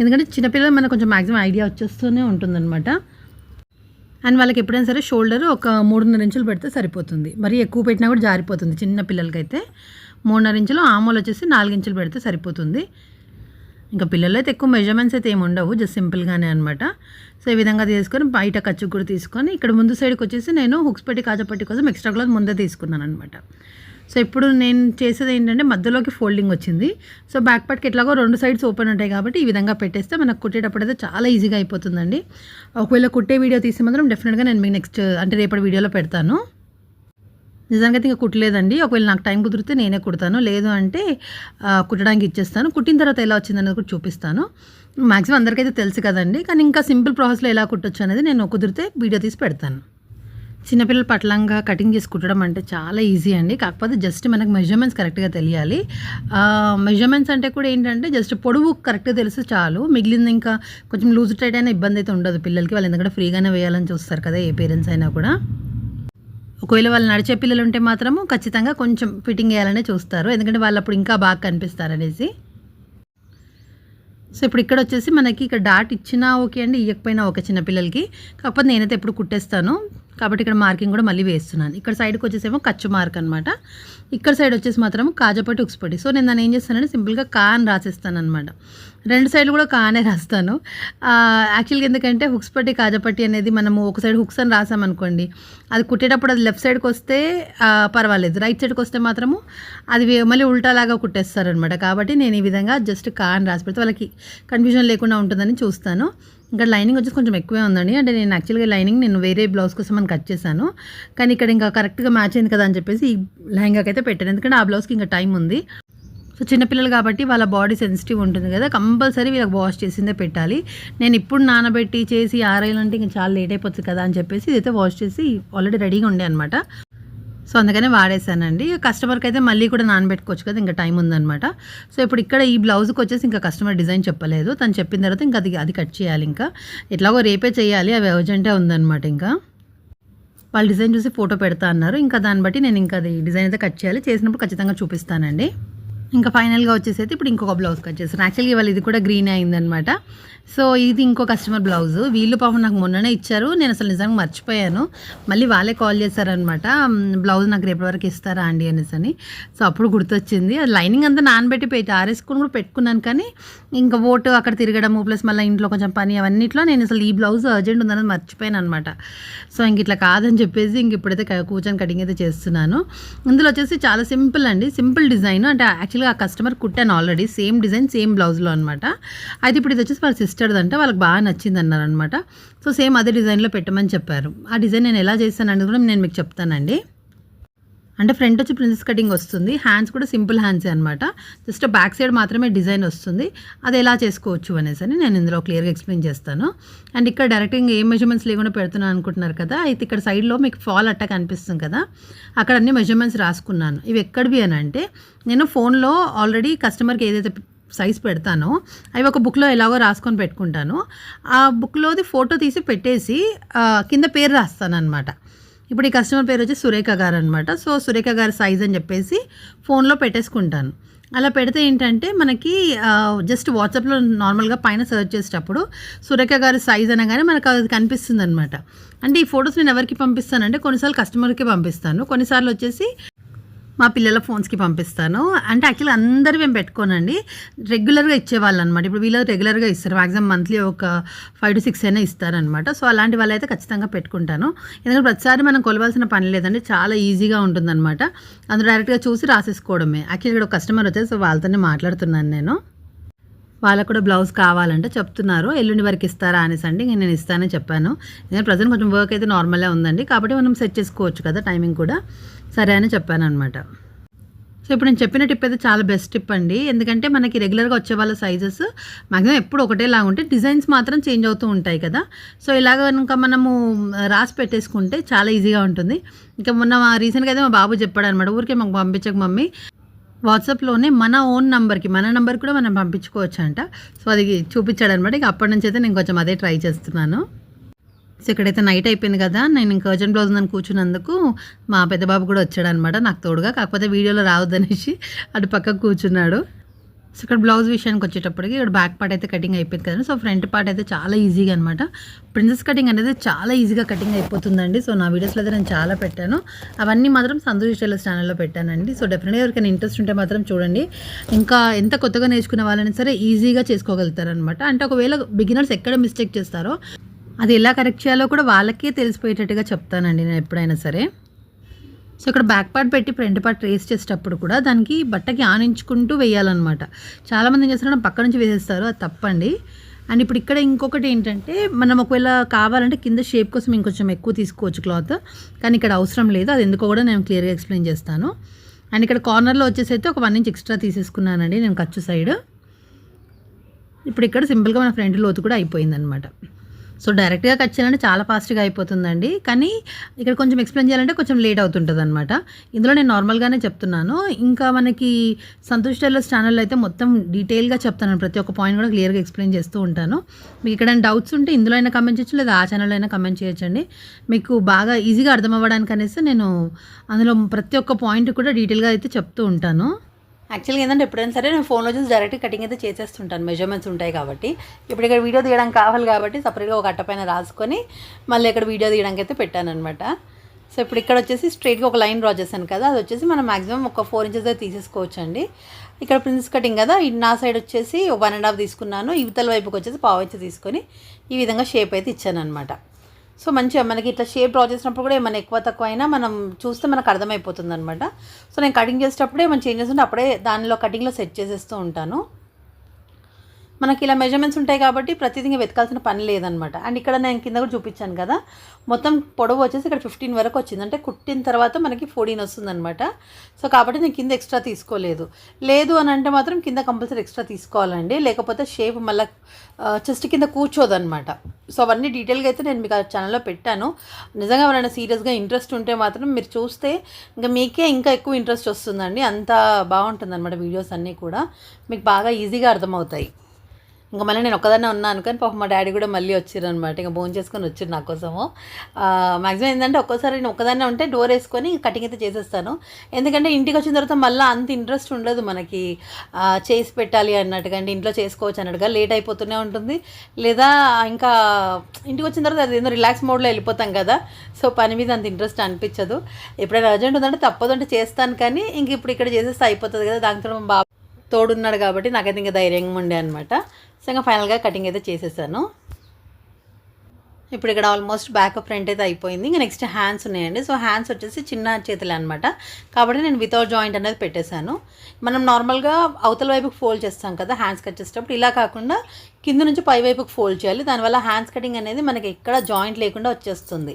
ఎందుకంటే చిన్నపిల్లలు మనకు కొంచెం మ్యాక్సిమం ఐడియా వచ్చేస్తూనే ఉంటుందన్నమాట. అండ్ వాళ్ళకి ఎప్పుడైనా సరే షోల్డర్ ఒక మూడున్నర ఇంచులు పెడితే సరిపోతుంది. మరి ఎక్కువ పెట్టినా కూడా జారిపోతుంది చిన్న పిల్లలకైతే. మూడున్నర ఇంచులు ఆమోలు వచ్చేసి నాలుగు ఇంచులు పెడితే సరిపోతుంది. ఇంకా పిల్లలు అయితే ఎక్కువ మెజర్మెంట్స్ అయితే ఏమి ఉండవు జస్ట్ సింపుల్గానే అనమాట సో ఈ విధంగా తీసుకొని బయట ఖర్చు కూడా తీసుకొని ఇక్కడ ముందు సైడ్కి వచ్చేసి నేను హుక్స్ పెట్టి కాజపట్టి కోసం ఎక్స్ట్రా క్లాత్ ముందే తీసుకున్నాను అనమాట సో ఇప్పుడు నేను చేసేది ఏంటంటే మధ్యలోకి ఫోల్డింగ్ వచ్చింది. సో బ్యాక్ పార్ట్కి ఎట్లాగో రెండు సైడ్స్ ఓపెన్ ఉంటాయి కాబట్టి ఈ విధంగా పెట్టేస్తే మనకు కుట్టేటప్పుడు అయితే చాలా ఈజీగా అయిపోతుందండి. ఒకవేళ కుట్టే వీడియో తీసి మాత్రం డెఫినెట్గా నేను మీకు నెక్స్ట్ అంటే రేపటి వీడియోలో పెడతాను. నిజంగా ఇంకా కుట్టలేదండి. ఒకవేళ నాకు టైం కుదిరితే నేనే కుడతాను. లేదు అంటే కుట్టడానికి ఇచ్చేస్తాను. కుట్టిన తర్వాత ఎలా వచ్చిందనేది కూడా చూపిస్తాను. మ్యాక్సిమం అందరికైతే తెలుసు కదండి. కానీ ఇంకా సింపుల్ ప్రాసెస్లో ఎలా కుట్టొచ్చు అనేది నేను కుదిరితే వీడియో తీసి పెడతాను. చిన్నపిల్లల పట్లంగా కటింగ్ చేసి కుట్టడం అంటే చాలా ఈజీ అండి. కాకపోతే జస్ట్ మనకు మెజర్మెంట్స్ కరెక్ట్గా తెలియాలి. మెజర్మెంట్స్ అంటే కూడా ఏంటంటే జస్ట్ పొడవు కరెక్ట్గా తెలిస్తే చాలు. మిగిలింది ఇంకా కొంచెం లూజ్ టైట్ అయినా ఇబ్బంది అయితే ఉండదు పిల్లలకి. వాళ్ళు ఎందుకంటే ఫ్రీగానే వేయాలని చూస్తారు కదా ఏ పేరెంట్స్ అయినా కూడా. ఒకవేళ వాళ్ళు నడిచే పిల్లలు ఉంటే మాత్రము ఖచ్చితంగా కొంచెం ఫిట్టింగ్ వేయాలనే చూస్తారు. ఎందుకంటే వాళ్ళు అప్పుడు ఇంకా బాగా కనిపిస్తారనేసి. సో ఇప్పుడు ఇక్కడ వచ్చేసి మనకి ఇక్కడ డాట్ ఇచ్చినా ఓకే అండి ఇవ్వకపోయినా ఒక చిన్న పిల్లలకి. కాకపోతే నేనైతే ఎప్పుడు కుట్టేస్తాను. కాబట్టి ఇక్కడ మార్కింగ్ కూడా మళ్ళీ వేస్తున్నాను. ఇక్కడ సైడ్కి వచ్చేసేమో ఖర్చు మార్క్ అనమాట ఇక్కడ సైడ్ వచ్చేసి మాత్రం కాజపట్టి ఉక్స్పట్టి సో నేను దాన్ని ఏం చేస్తానంటే సింపుల్గా కా అని రాసేస్తాను అనమాట రెండు సైడ్లు కూడా కానే రాస్తాను. యాక్చువల్గా ఎందుకంటే హుక్స్ పట్టి కాజపట్టి అనేది మనము ఒక సైడ్ హుక్స్ అని రాసామనుకోండి అది కుట్టేటప్పుడు అది లెఫ్ట్ సైడ్కి వస్తే పర్వాలేదు. రైట్ సైడ్కి వస్తే మాత్రము అది మళ్ళీ ఉల్టాలాగా కుట్టేస్తారనమాట కాబట్టి నేను ఈ విధంగా జస్ట్ కా అని రాసి పెడితే. వాళ్ళకి కన్ఫ్యూజన్ లేకుండా ఉంటుందని చూస్తాను. ఇంకా లైనింగ్ వచ్చేసి కొంచెం ఎక్కువే ఉందండి. అంటే నేను యాక్చువల్గా లైనింగ్ నేను వేరే బ్లౌజ్ కోసం అని కట్ చేశాను. కానీ ఇక్కడ ఇంకా కరెక్ట్గా మ్యాచ్ అయింది కదా అని చెప్పేసి ఈ లెహంగాకి అయితే పెట్టాను ఎందుకంటే ఆ బ్లౌజ్కి ఇంకా టైం ఉంది. సో చిన్నపిల్లలు కాబట్టి వాళ్ళ బాడీ సెన్సిటివ్ ఉంటుంది కదా. కంపల్సరీ వీళ్ళకి వాష్ చేసిందే పెట్టాలి. నేను ఇప్పుడు నానబెట్టి చేసి ఆరేయాలంటే ఇంకా చాలా లేట్ అయిపోతుంది కదా అని చెప్పేసి ఇదైతే వాష్ చేసి ఆల్రెడీ రెడీగా ఉండే అనమాట సో అందుకనే వాడేసానండి కస్టమర్కి అయితే మళ్ళీ కూడా నానబెట్టుకోవచ్చు కదా. ఇంకా టైం ఉందనమాట సో ఇప్పుడు ఇక్కడ ఈ బ్లౌజ్కి వచ్చేసి ఇంకా కస్టమర్ డిజైన్ చెప్పలేదు. తను చెప్పిన తర్వాత ఇంకా అది అది కట్ చేయాలి ఇంకా. ఎట్లాగో రేపే చేయాలి. అవి అర్జెంటే ఉందన్నమాట ఇంకా. వాళ్ళు డిజైన్ చూసి ఫోటో పెడతా అన్నారు. ఇంకా దాన్ని బట్టి నేను ఇంకా అది డిజైన్ అయితే కట్ చేయాలి. చేసినప్పుడు ఖచ్చితంగా చూపిస్తానండి. ఇంకా ఫైనల్గా వచ్చేసి అయితే ఇప్పుడు ఇంకొక బ్లౌజ్ కట్ చేస్తాను. యాక్చువల్గా ఇవాళ ఇది కూడా గ్రీన్ అయిందనమాట సో ఇది ఇంకో కస్టమర్ బ్లౌజ్ వీళ్ళు పాపం నాకు మొన్ననే ఇచ్చారు. నేను అసలు నిజంగా మర్చిపోయాను. మళ్ళీ వాళ్ళే కాల్ చేశారనమాట బ్లౌజ్ నాకు రేపటి వరకు ఇస్తారా అండి? అనేసి అని. సో అప్పుడు గుర్తొచ్చింది. అది లైనింగ్ అంతా నానబెట్టి పెట్టి ఆరేసుకుని కూడా పెట్టుకున్నాను కానీ ఇంకా ఓటు అక్కడ తిరగడము ప్లస్ మళ్ళీ ఇంట్లో కొంచెం పని అవన్నిట్లో నేను అసలు ఈ బ్లౌజ్ అర్జెంట్ ఉందన్నది మర్చిపోయాను అనమాట సో ఇంక ఇట్లా కాదని చెప్పేసి ఇంక ఇప్పుడైతే కూర్చొని కటింగ్ అయితే చేస్తున్నాను. ఇందులో వచ్చేసి చాలా సింపుల్ అండి. Simple design. అంటే యాక్చువల్గా ఆ కస్టమర్ కుట్టాను ఆల్రెడీ సేమ్ డిజైన్ సేమ్ బ్లౌజ్లో అనమాట అయితే ఇప్పుడు ఇది వచ్చేసి వాళ్ళ సిస్టర్ది అంటే వాళ్ళకి బాగా నచ్చింది అన్నారు అనమాట సో సేమ్ అదే డిజైన్లో పెట్టమని చెప్పారు. ఆ డిజైన్ నేను ఎలా చేశాను అనేది కూడా నేను మీకు చెప్తానండి. అంటే ఫ్రంట్ వచ్చి ప్రిన్సెస్ కటింగ్ వస్తుంది. హ్యాండ్స్ కూడా సింపుల్ హ్యాండ్సే అనమాట జస్ట్ బ్యాక్ సైడ్ మాత్రమే డిజైన్ వస్తుంది. అది ఎలా చేసుకోవచ్చు అనేసి అని నేను ఇందులో క్లియర్గా ఎక్స్ప్లెయిన్ చేస్తాను. అండ్ ఇక్కడ డైరెక్ట్గా ఏ ఏం మెజర్మెంట్స్ లేకుండా పెడుతున్నాను అనుకుంటున్నారు కదా అయితే ఇక్కడ సైడ్లో మీకు ఫాల్ అట్ట కనిపిస్తుంది కదా అక్కడ అన్ని మెజర్మెంట్స్ రాసుకున్నాను. ఇవి ఎక్కడివి అని అంటే నేను ఫోన్లో ఆల్రెడీ కస్టమర్కి ఏదైతే సైజ్ పెడతాను. అవి ఒక బుక్లో ఎలాగో రాసుకొని పెట్టుకుంటాను. ఆ బుక్లోది ఫోటో తీసి పెట్టేసి కింద పేరు రాస్తాను అనమాట ఇప్పుడు ఈ కస్టమర్ పేరు వచ్చి సురేఖ గారు అనమాట సో సురేఖ గారి సైజ్ అని చెప్పేసి ఫోన్లో పెట్టేసుకుంటాను. అలా పెడితే ఏంటంటే మనకి జస్ట్ వాట్సాప్లో నార్మల్గా పైన సెర్చ్ చేసేటప్పుడు సురేఖ గారి సైజ్ అనగానే మనకు అది కనిపిస్తుంది అనమాట అంటే ఈ ఫొటోస్ నేను ఎవరికి పంపిస్తానంటే కొన్నిసార్లు కస్టమర్కి పంపిస్తాను. కొన్నిసార్లు వచ్చేసి మా పిల్లల ఫోన్స్కి పంపిస్తాను. అంటే యాక్చువల్లీ అందరూ మేము పెట్టుకోనండి. రెగ్యులర్గా ఇచ్చేవాళ్ళు అనమాట ఇప్పుడు వీళ్ళు రెగ్యులర్గా ఇస్తారు. మ్యాక్సిమం మంత్లీ ఒక ఫైవ్ టు సిక్స్ అయినా ఇస్తారనమాట. సో అలాంటి వాళ్ళైతే ఖచ్చితంగా పెట్టుకుంటాను. ఎందుకంటే ప్రతిసారి మనం కొలవాల్సిన పని లేదండి. చాలా ఈజీగా ఉంటుందన్నమాట అందులో డైరెక్ట్గా చూసి రాసేసుకోవడమే. యాక్చువల్గా ఇక్కడ ఒక కస్టమర్ వచ్చేసి సో వాళ్ళతోనే మాట్లాడుతున్నాను నేను. వాళ్ళకు కూడా బ్లౌజ్ కావాలంటే చెప్తున్నారు. ఎల్లుండి వరకు ఇస్తారా అనేసి అండి నేను ఇస్తానని చెప్పాను. నేను ప్రజెంట్ కొంచెం వర్క్ అయితే నార్మల్గా ఉందండి. కాబట్టి మనం సెట్ చేసుకోవచ్చు కదా టైమింగ్ కూడా. సరే అని చెప్పానమాట సో ఇప్పుడు నేను చెప్పిన టిప్ అయితే చాలా బెస్ట్ టిప్ అండి. ఎందుకంటే మనకి రెగ్యులర్గా వచ్చే వాళ్ళ సైజెస్ మాక్సిమం ఎప్పుడు ఒకటేలాగా ఉంటే డిజైన్స్ మాత్రం చేంజ్ అవుతూ ఉంటాయి కదా. సో ఇలాగ కనుక మనము రాసి పెట్టేసుకుంటే చాలా ఈజీగా ఉంటుంది. ఇంకా మొన్న రీసెంట్గా అయితే మా బాబు చెప్పాడు అనమాట ఊరికే మాకు పంపించక మమ్మీ. వాట్సాప్లోనే మన ఓన్ నంబర్కి మన నంబర్ కూడా మనం పంపించుకోవచ్చు అంట సో అది చూపించాడు అనమాట ఇక అప్పటి నుంచి అయితే నేను కొంచెం అదే ట్రై చేస్తున్నాను. సో ఇక్కడైతే నైట్ అయిపోయింది కదా నేను ఇంకా అర్జెంట్ బ్లౌజ్ ఉందని కూర్చున్నందుకు మా పెద్ద బాబు కూడా వచ్చాడు అనమాట నాకు తోడుగా కాకపోతే వీడియోలో రావద్దనేసి అటు పక్కకు కూర్చున్నాడు. సో ఇక్కడ బ్లౌజ్ విషయానికి వచ్చేటప్పటికి ఇక్కడ బ్యాక్ పార్ట్ అయితే కటింగ్ అయిపోయింది కదా సో ఫ్రంట్ పార్ట్ అయితే చాలా ఈజీగా అనమాట. ప్రిన్సెస్ కటింగ్ అనేది చాలా ఈజీగా కటింగ్ అయిపోతుందండి సో నా వీడియోస్లో అయితే నేను చాలా పెట్టాను. అవన్నీ మాత్రం సంతోష్ టైలర్స్ ఛానల్లో పెట్టానండి సో డెఫినెట్గా ఎవరికైనా ఇంట్రెస్ట్ ఉంటే మాత్రం చూడండి. ఇంకా ఎంత కొత్తగా నేర్చుకునే వాళ్ళని సరే ఈజీగా చేసుకోగలుగుతారనమాట. అంటే ఒకవేళ బిగినర్స్ ఎక్కడ మిస్టేక్ చేస్తారో అది ఎలా కరెక్ట్ చేయాలో కూడా వాళ్ళకే తెలిసిపోయేటట్టుగా చెప్తానండి నేను ఎప్పుడైనా సరే. సో ఇక్కడ బ్యాక్ పార్ట్ పెట్టి ఫ్రంట్ పార్ట్ ట్రేస్ చేసేటప్పుడు కూడా దానికి బట్టకి ఆనించుకుంటూ వేయాలన్నమాట. చాలామంది ఏం చేస్తారంటే పక్క నుంచి వేసేస్తారు అది తప్పండి. అండ్ ఇప్పుడు ఇక్కడ ఇంకొకటి ఏంటంటే మనం ఒకవేళ కావాలంటే కింద షేప్ కోసం ఇంకొంచెం ఎక్కువ తీసుకోవచ్చు క్లాత్ కానీ ఇక్కడ అవసరం లేదు అది ఎందుకో కూడా నేను క్లియర్గా ఎక్స్ప్లెయిన్ చేస్తాను. అండ్ ఇక్కడ కార్నర్లో వచ్చేసి అయితే ఒక వన్ ఇంచ్ ఎక్స్ట్రా తీసేసుకున్నానండి నేను ఖర్చు సైడ్ ఇప్పుడు ఇక్కడ సింపుల్గా మన ఫ్రంట్ లోతు కూడా అయిపోయిందనమాట సో డైరెక్ట్గా కట్ చేయాలంటే చాలా ఫాస్ట్గా అయిపోతుందండి. కానీ ఇక్కడ కొంచెం ఎక్స్ప్లెయిన్ చేయాలంటే కొంచెం లేట్ అవుతుంటుంది అనమాట ఇందులో నేను నార్మల్గానే చెప్తున్నాను. ఇంకా మనకి సంతోష్ టైలర్స్ ఛానల్లో అయితే మొత్తం డీటెయిల్గా చెప్తాను ప్రతి ఒక్క పాయింట్ కూడా క్లియర్గా ఎక్స్ప్లెయిన్ చేస్తూ ఉంటాను. మీకు ఇక్కడ డౌట్స్ ఉంటే ఇందులో అయినా కమెంట్ చేయొచ్చు లేదా ఆ ఛానల్లో అయినా కమెంట్ చేయొచ్చండి. మీకు బాగా ఈజీగా అర్థం అవ్వడానికి అనేసి నేను అందులో ప్రతి ఒక్క పాయింట్ కూడా డీటెయిల్గా అయితే చెప్తూ ఉంటాను. యాక్చువల్గా ఏంటంటే ఎప్పుడైనా సరే నేను ఫోన్లో చూసి డైరెక్ట్ కటింగ్ అయితే చేసేస్తుంటాను. మెజర్మెంట్స్ ఉంటాయి కాబట్టి. ఇప్పుడు ఇక్కడ వీడియో తీయడానికి కావాలి కాబట్టి సపరేట్గా ఒక అట్ట పైన రాసుకొని మళ్ళీ ఇక్కడ వీడియో తీయడానికి అయితే పెట్టాను అనమాట సో ఇప్పుడు ఇక్కడ వచ్చేసి స్ట్రైట్గా ఒక లైన్ డ్రా చేశాను కదా అది వచ్చేసి మనం మాక్సిమం ఒక ఫోర్ ఇంచెస్ అయితే తీసేసుకోవచ్చు అండి ఇక్కడ ప్రిన్స్ కటింగ్ కదా నా సైడ్ వచ్చేసి వన్ అండ్ హాఫ్ తీసుకున్నాను. ఇవతల వైపుకి వచ్చేసి పావు వచ్చి తీసుకొని ఈ విధంగా షేప్ అయితే ఇచ్చాను అనమాట సో మంచిగా మనకి ఇట్లా షేప్ డ్రా చేసినప్పుడు కూడా ఏమైనా ఎక్కువ తక్కువ అయినా మనం చూస్తే మనకు అర్థమైపోతుంది అనమాట సో నేను కటింగ్ చేసేటప్పుడే ఏమైనా చేంజెస్ ఉంటే అప్పుడే దానిలో కటింగ్లో సెట్ చేసేస్తూ ఉంటాను. మనకి ఇలా మెజర్మెంట్స్ ఉంటాయి కాబట్టి ప్రతిదీ ఇంకా వెతకాల్సిన పని లేదనమాట. అండ్ ఇక్కడ నేను కింద కూడా చూపించాను కదా మొత్తం పొడవు వచ్చేసి ఇక్కడ ఫిఫ్టీన్ వరకు వచ్చింది. అంటే కుట్టిన తర్వాత మనకి ఫోర్టీన్ వస్తుందనమాట. సో కాబట్టి నేను కింద ఎక్స్ట్రా తీసుకోలేదు. లేదు అని అంటే మాత్రం కింద కంపల్సరీ ఎక్స్ట్రా తీసుకోవాలండి. లేకపోతే షేప్ మళ్ళీ చెస్ట్ కింద కూర్చోదనమాట. సో అవన్నీ డీటెయిల్గా అయితే నేను మీకు ఆ ఛానల్లో పెట్టాను. నిజంగా ఎవరైనా సీరియస్గా ఇంట్రెస్ట్ ఉంటే మాత్రం మీరు చూస్తే ఇంకా మీకే ఇంకా ఎక్కువ ఇంట్రెస్ట్ వస్తుందండి. అంత బాగుంటుందన్నమాట వీడియోస్ అన్నీ కూడా. మీకు బాగా ఈజీగా అర్థమవుతాయి. ఇంకా మళ్ళీ నేను ఒక్కదాన్నే ఉన్నాను కానీ పాప మా డాడీ కూడా మళ్ళీ వచ్చారు అనమాట ఇంకా భోజనం చేసుకొని వచ్చారు నా కోసము. మ్యాక్సిమం ఏంటంటే ఒక్కోసారి నేను ఒక్కదాన్నే ఉంటే డోర్ వేసుకొని కటింగ్ అయితే చేసేస్తాను. ఎందుకంటే ఇంటికి వచ్చిన తర్వాత మళ్ళీ అంత ఇంట్రెస్ట్ ఉండదు మనకి. చేసి పెట్టాలి అన్నట్టుగా అంటే ఇంట్లో చేసుకోవచ్చు అన్నట్టుగా లేట్ అయిపోతూనే ఉంటుంది. లేదా ఇంకా ఇంటికి వచ్చిన తర్వాత అది ఏదో రిలాక్స్ మోడ్లో వెళ్ళిపోతాం కదా. సో పని మీద అంత ఇంట్రెస్ట్ అనిపించదు. ఎప్పుడైనా అర్జెంట్ ఉందంటే తప్పదు అంటే చేస్తాను కానీ ఇంక ఇప్పుడు ఇక్కడ చేసేస్తే అయిపోతుంది కదా. దాంతో మా బాబు తోడున్నాడు కాబట్టి నాకైతే ఇంకా ధైర్యంగా ఉండే అనమాట సో ఇంకా ఫైనల్గా కటింగ్ అయితే చేసేసాను. ఇప్పుడు ఇక్కడ ఆల్మోస్ట్ బ్యాక్ ఫ్రంట్ అయితే అయిపోయింది. ఇంకా నెక్స్ట్ హ్యాండ్స్ ఉన్నాయండి. సో హ్యాండ్స్ వచ్చేసి చిన్న చేతులు అనమాట కాబట్టి నేను వితౌట్ జాయింట్ అనేది పెట్టేశాను. మనం నార్మల్గా అవతల వైపుకి ఫోల్డ్ చేస్తాం కదా హ్యాండ్స్ కట్ చేసేటప్పుడు. ఇలా కాకుండా కింద నుంచి పై వైపుకి ఫోల్డ్ చేయాలి. దానివల్ల హ్యాండ్స్ కటింగ్ అనేది మనకి ఎక్కడ జాయింట్ లేకుండా వచ్చేస్తుంది.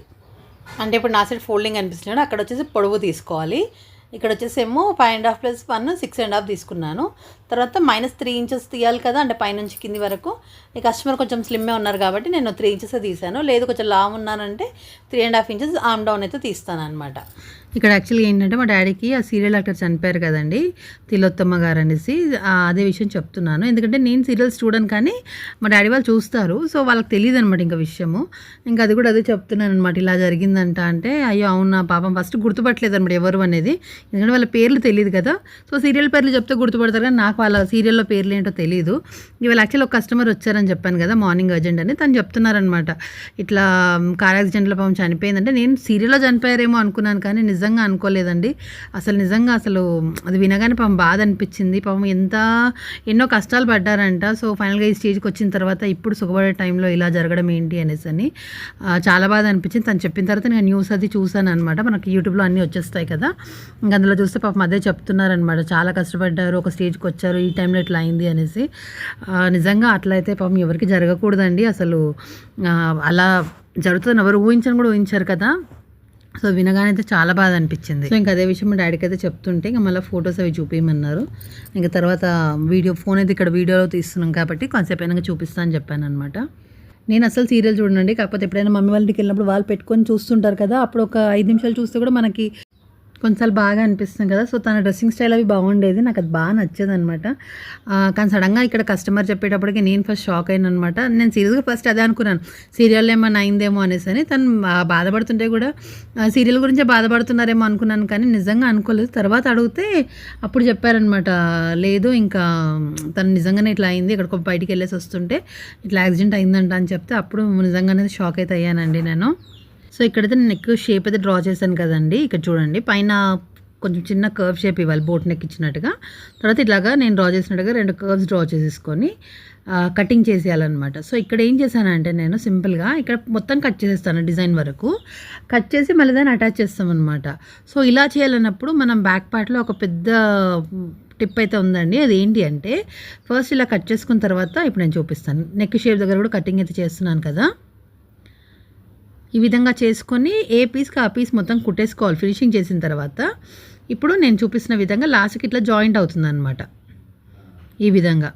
అంటే ఇప్పుడు నా సైడ్ ఫోల్డింగ్ అనిపిస్తున్నాడు. అక్కడ వచ్చేసి పొడవు తీసుకోవాలి. ఇక్కడ వచ్చేసి ఏమో five and half plus one six and half తీసుకున్నాను. తర్వాత మైనస్ త్రీ ఇంచెస్ తీయాలి కదా అంటే పైనుంచి కింది వరకు. ఈ కస్టమర్ కొంచెం స్లిమ్మే ఉన్నారు కాబట్టి నేను త్రీ ఇంచెస్ తీసాను లేదు కొంచెం లావ్ ఉన్నానంటే three and half inches arm down అయితే తీస్తాను అనమాట ఇక్కడ యాక్చువల్గా ఏంటంటే మా డాడీకి ఆ సీరియల్ యాక్టర్ చనిపోయారు కదండి తిలోత్తమ్మ గారు అనేసి అదే విషయం చెప్తున్నాను. ఎందుకంటే నేను సీరియల్స్ చూడను కానీ మా డాడీ వాళ్ళు చూస్తారు. సో వాళ్ళకి తెలియదు అనమాట ఇంకా విషయము. ఇంకా అది కూడా అదే చెప్తున్నాను అనమాట ఇలా జరిగిందంట అంటే అయ్యో అవునా పాపం ఫస్ట్ గుర్తుపట్టలేదు అనమాట ఎవరు అనేది. ఎందుకంటే వాళ్ళ పేర్లు తెలియదు కదా. సో సీరియల్ పేర్లు చెప్తే గుర్తుపడతారు కానీ నాకు వాళ్ళ సీరియల్లో పేర్లు ఏంటో తెలియదు ఇవాళ యాక్చువల్ ఒక కస్టమర్ వచ్చారని చెప్పాను కదా మార్నింగ్ అర్జెంట్ అని. తను చెప్తున్నారనమాట ఇట్లా కార్ యాక్సిడెంట్లో పాపం చనిపోయిందంటే నేను సీరియల్లో చనిపోయారేమో అనుకున్నాను కానీ నిజంగా అనుకోలేదండి. అసలు నిజంగా అసలు అది వినగానే పాపం బాధ అనిపించింది. పాపం ఎంత ఎన్నో కష్టాలు పడ్డారంట. సో ఫైనల్గా ఈ స్టేజ్కి వచ్చిన తర్వాత ఇప్పుడు సుఖపడే టైంలో ఇలా జరగడం ఏంటి అనేసి అని చాలా బాధ అనిపించింది. తను చెప్పిన తర్వాత నేను న్యూస్ అది చూశాను అనమాట మనకి యూట్యూబ్లో అన్నీ వచ్చేస్తాయి కదా. ఇంకా అందులో చూస్తే పాపం అదే చెప్తున్నారనమాట చాలా కష్టపడ్డారు ఒక స్టేజ్కి వచ్చారు ఈ టైంలో ఇట్లా అయింది అనేసి. నిజంగా అట్లా అయితే పాపం ఎవరికి జరగకూడదండి. అసలు అలా జరుగుతుంది ఎవరు ఊహించని కూడా ఊహించారు కదా. సో వినగానే అయితే చాలా బాధ అనిపించింది. సో ఇంకా అదే విషయం మా డాడీకి అయితే చెప్తుంటే ఇంకా మళ్ళీ ఫొటోస్ అవి చూపించమన్నారు ఇంకా తర్వాత వీడియో ఫోన్ అయితే ఇక్కడ వీడియోలో తీస్తున్నాం కాబట్టి కొంతసేపు అయినాక చూపిస్తా అని చెప్పాను అనమాట నేను అసలు సీరియల్ చూడండి కాకపోతే ఎప్పుడైనా మమ్మీ వాళ్ళ వెళ్ళినప్పుడు వాళ్ళు పెట్టుకొని చూస్తుంటారు కదా అప్పుడు ఒక ఐదు నిమిషాలు చూస్తే కూడా మనకి కొంచెం బాగా అనిపిస్తుంది కదా. సో తన డ్రెస్సింగ్ స్టైల్ అవి బాగుండేది. నాకు అది బాగా నచ్చేది అనమాట కానీ సడన్గా ఇక్కడ కస్టమర్ చెప్పేటప్పటికి నేను ఫస్ట్ షాక్ అయిన అనమాట నేను సీరియస్గా ఫస్ట్ అదే అనుకున్నాను. సీరియల్ ఏమైనా అయిందేమో అనేసి అని. తను బాధపడుతుంటే కూడా సీరియల్ గురించే బాధపడుతున్నారేమో అనుకున్నాను కానీ నిజంగా అనుకోలేదు. తర్వాత అడిగితే అప్పుడు చెప్పారనమాట లేదు ఇంకా తను నిజంగానే ఇట్లా అయింది. ఇక్కడ బయటికి వెళ్ళేసి వస్తుంటే ఇట్లా యాక్సిడెంట్ అయిందంట అని చెప్తే అప్పుడు నిజంగానే షాక్ అయితే అయ్యానండి నేను. సో ఇక్కడైతే నేను నెక్ షేప్ అయితే డ్రా చేశాను కదండి. ఇక్కడ చూడండి పైన కొంచెం చిన్న కర్వ్ షేప్ ఇవ్వాలి బోట్ నెక్ ఇచ్చినట్టుగా. తర్వాత ఇట్లాగా నేను డ్రా చేసినట్టుగా రెండు కర్వ్స్ డ్రా చేసేసుకొని కటింగ్ చేసేయాలన్నమాట. సో ఇక్కడ ఏం చేశానంటే నేను సింపుల్గా ఇక్కడ మొత్తం కట్ చేసేస్తాను డిజైన్ వరకు. కట్ చేసి మళ్ళీ దాన్ని అటాచ్ చేస్తామన్నమాట. సో ఇలా చేయాలన్నప్పుడు మనం బ్యాక్ పార్ట్లో ఒక పెద్ద టిప్ అయితే ఉందండి. అది ఏంటి అంటే ఫస్ట్ ఇలా కట్ చేసుకున్న తర్వాత ఇప్పుడు నేను చూపిస్తాను. నెక్ షేప్ దగ్గర కూడా కటింగ్ అయితే చేస్తున్నాను కదా. ఈ విధంగా చేసుకొని ఏ పీస్కి ఆ పీస్ మొత్తం కుట్టేసుకోవాలి ఫినిషింగ్ చేసిన తర్వాత. ఇప్పుడు నేను చూపిస్తున్న విధంగా లాస్ట్కి ఇట్లా జాయింట్ అవుతుంది అనమాట ఈ విధంగా.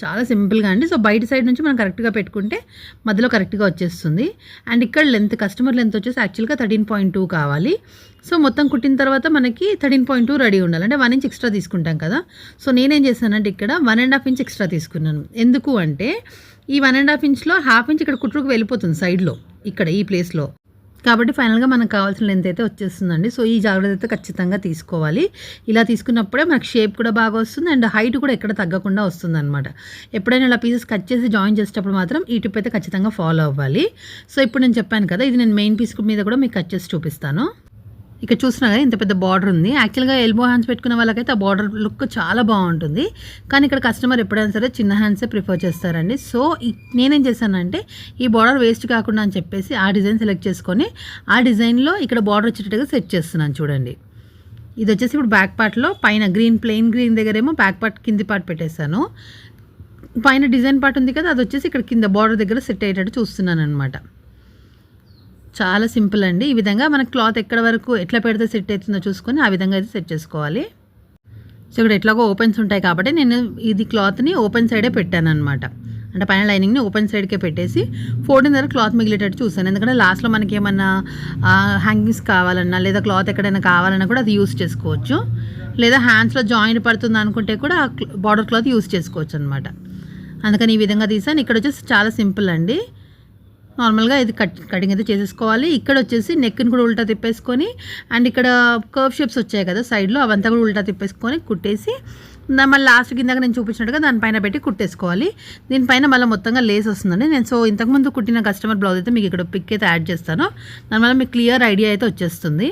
చాలా సింపుల్గా అండి. సో బయట సైడ్ నుంచి మనం కరెక్ట్గా పెట్టుకుంటే మధ్యలో కరెక్ట్గా వచ్చేస్తుంది. అండ్ ఇక్కడ లెంత్ కస్టమర్ లెంత్ వచ్చేసి యాక్చువల్గా థర్టీన్ పాయింట్ టూ కావాలి. సో మొత్తం కుట్టిన తర్వాత మనకి థర్టీన్ పాయింట్ టూ రెడీ ఉండాలి. అంటే వన్ ఇంచ్ ఎక్స్ట్రా తీసుకుంటాం కదా. సో నేనేం చేశానంటే ఇక్కడ one and half inch extra తీసుకున్నాను. ఎందుకు అంటే ఈ వన్ అండ్ హాఫ్ ఇంచ్లో హాఫ్ ఇంచ్ ఇక్కడ కుట్రుకు వెళ్ళిపోతుంది సైడ్లో ఇక్కడ ఈ ప్లేస్లో. కాబట్టి ఫైనల్గా మనకు కావాల్సిన లెంత్ అయితే వచ్చేస్తుందండి. సో ఈ జాగ్రత్త అయితే ఖచ్చితంగా తీసుకోవాలి. ఇలా తీసుకున్నప్పుడే మనకు షేప్ కూడా బాగా వస్తుంది అండ్ హైట్ కూడా ఎక్కడ తగ్గకుండా వస్తుంది అనమాట ఎప్పుడైనా ఇలా పీసెస్ కట్ చేసి జాయిన్ చేసేటప్పుడు మాత్రం ఈ టిప్ అయితే ఖచ్చితంగా ఫాలో అవ్వాలి. సో ఇప్పుడు నేను చెప్పాను కదా ఇది నేను మెయిన్ పీస్ మీద కూడా మీకు కట్ చేసి చూపిస్తాను. ఇక్కడ చూసినా కదా ఇంత పెద్ద బార్డర్ ఉంది. యాక్చువల్గా ఎల్బో హ్యాండ్స్ పెట్టుకునే వాళ్ళకైతే ఆ బార్డర్ లుక్ చాలా బాగుంటుంది. కానీ ఇక్కడ కస్టమర్ ఎప్పుడైనా సరే చిన్న హ్యాండ్సే ప్రిఫర్ చేస్తారండి. సో నేనేం చేశానంటే ఈ బార్డర్ వేస్ట్ కాకుండా అని చెప్పేసి ఆ డిజైన్ సెలెక్ట్ చేసుకొని ఆ డిజైన్లో ఇక్కడ బార్డర్ వచ్చేటట్టుగా సెట్ చేస్తున్నాను చూడండి. ఇది వచ్చేసి ఇప్పుడు బ్యాక్ పార్ట్లో పైన గ్రీన్ ప్లెయిన్ గ్రీన్ దగ్గరేమో బ్యాక్ పార్ట్ కింది పార్ట్ పెట్టేశాను. పైన డిజైన్ పార్ట్ ఉంది కదా అది వచ్చేసి ఇక్కడ కింద బార్డర్ దగ్గర సెట్ అయ్యేటట్టు చూస్తున్నాను అనమాట చాలా సింపుల్ అండి. ఈ విధంగా మన క్లాత్ ఎక్కడ వరకు ఎట్లా పెడితే సెట్ అవుతుందో చూసుకొని ఆ విధంగా అయితే సెట్ చేసుకోవాలి. సో ఇక్కడ ఎట్లాగో ఓపెన్స్ ఉంటాయి కాబట్టి నేను ఇది క్లాత్ని ఓపెన్ సైడే పెట్టాను అనమాట అంటే పైన లైనింగ్ని ఓపెన్ సైడ్కే పెట్టేసి ఫోర్టీన్ దగ్గర క్లాత్ మిగిలేటట్టు చూసాను ఎందుకంటే లాస్ట్లో మనకి ఏమన్నా హ్యాంగింగ్స్ కావాలన్నా లేదా క్లాత్ ఎక్కడైనా కావాలన్నా కూడా అది యూస్ చేసుకోవచ్చు. లేదా హ్యాండ్స్లో జాయింట్ పడుతుంది అనుకుంటే కూడా బార్డర్ క్లాత్ యూస్ చేసుకోవచ్చు అనమాట అందుకని ఈ విధంగా తీసాను. ఇక్కడ వచ్చేసి చాలా సింపుల్ అండి. నార్మల్గా ఇది కట్ కటింగ్ అయితే చేసేసుకోవాలి. ఇక్కడ వచ్చేసి నెక్ని కూడా ఉల్టా తిప్పేసుకొని అండ్ ఇక్కడ కర్వ్ షేప్స్ వచ్చాయి కదా సైడ్లో అవంతా కూడా ఉల్టా తిప్పేసుకొని కుట్టేసి మళ్ళీ లాస్ట్ కిందక నేను చూపించినట్టుగా దానిపైన పెట్టి కుట్టేసుకోవాలి. దీనిపైన మళ్ళీ మొత్తంగా లేస్ వస్తుందండి. నేను సో ఇంతకుముందు కుట్టిన కస్టమర్ బ్లౌజ్ అయితే మీకు ఇక్కడ పిక్ అయితే యాడ్ చేస్తాను. దానివల్ల మీకు క్లియర్ ఐడియా అయితే వచ్చేస్తుంది.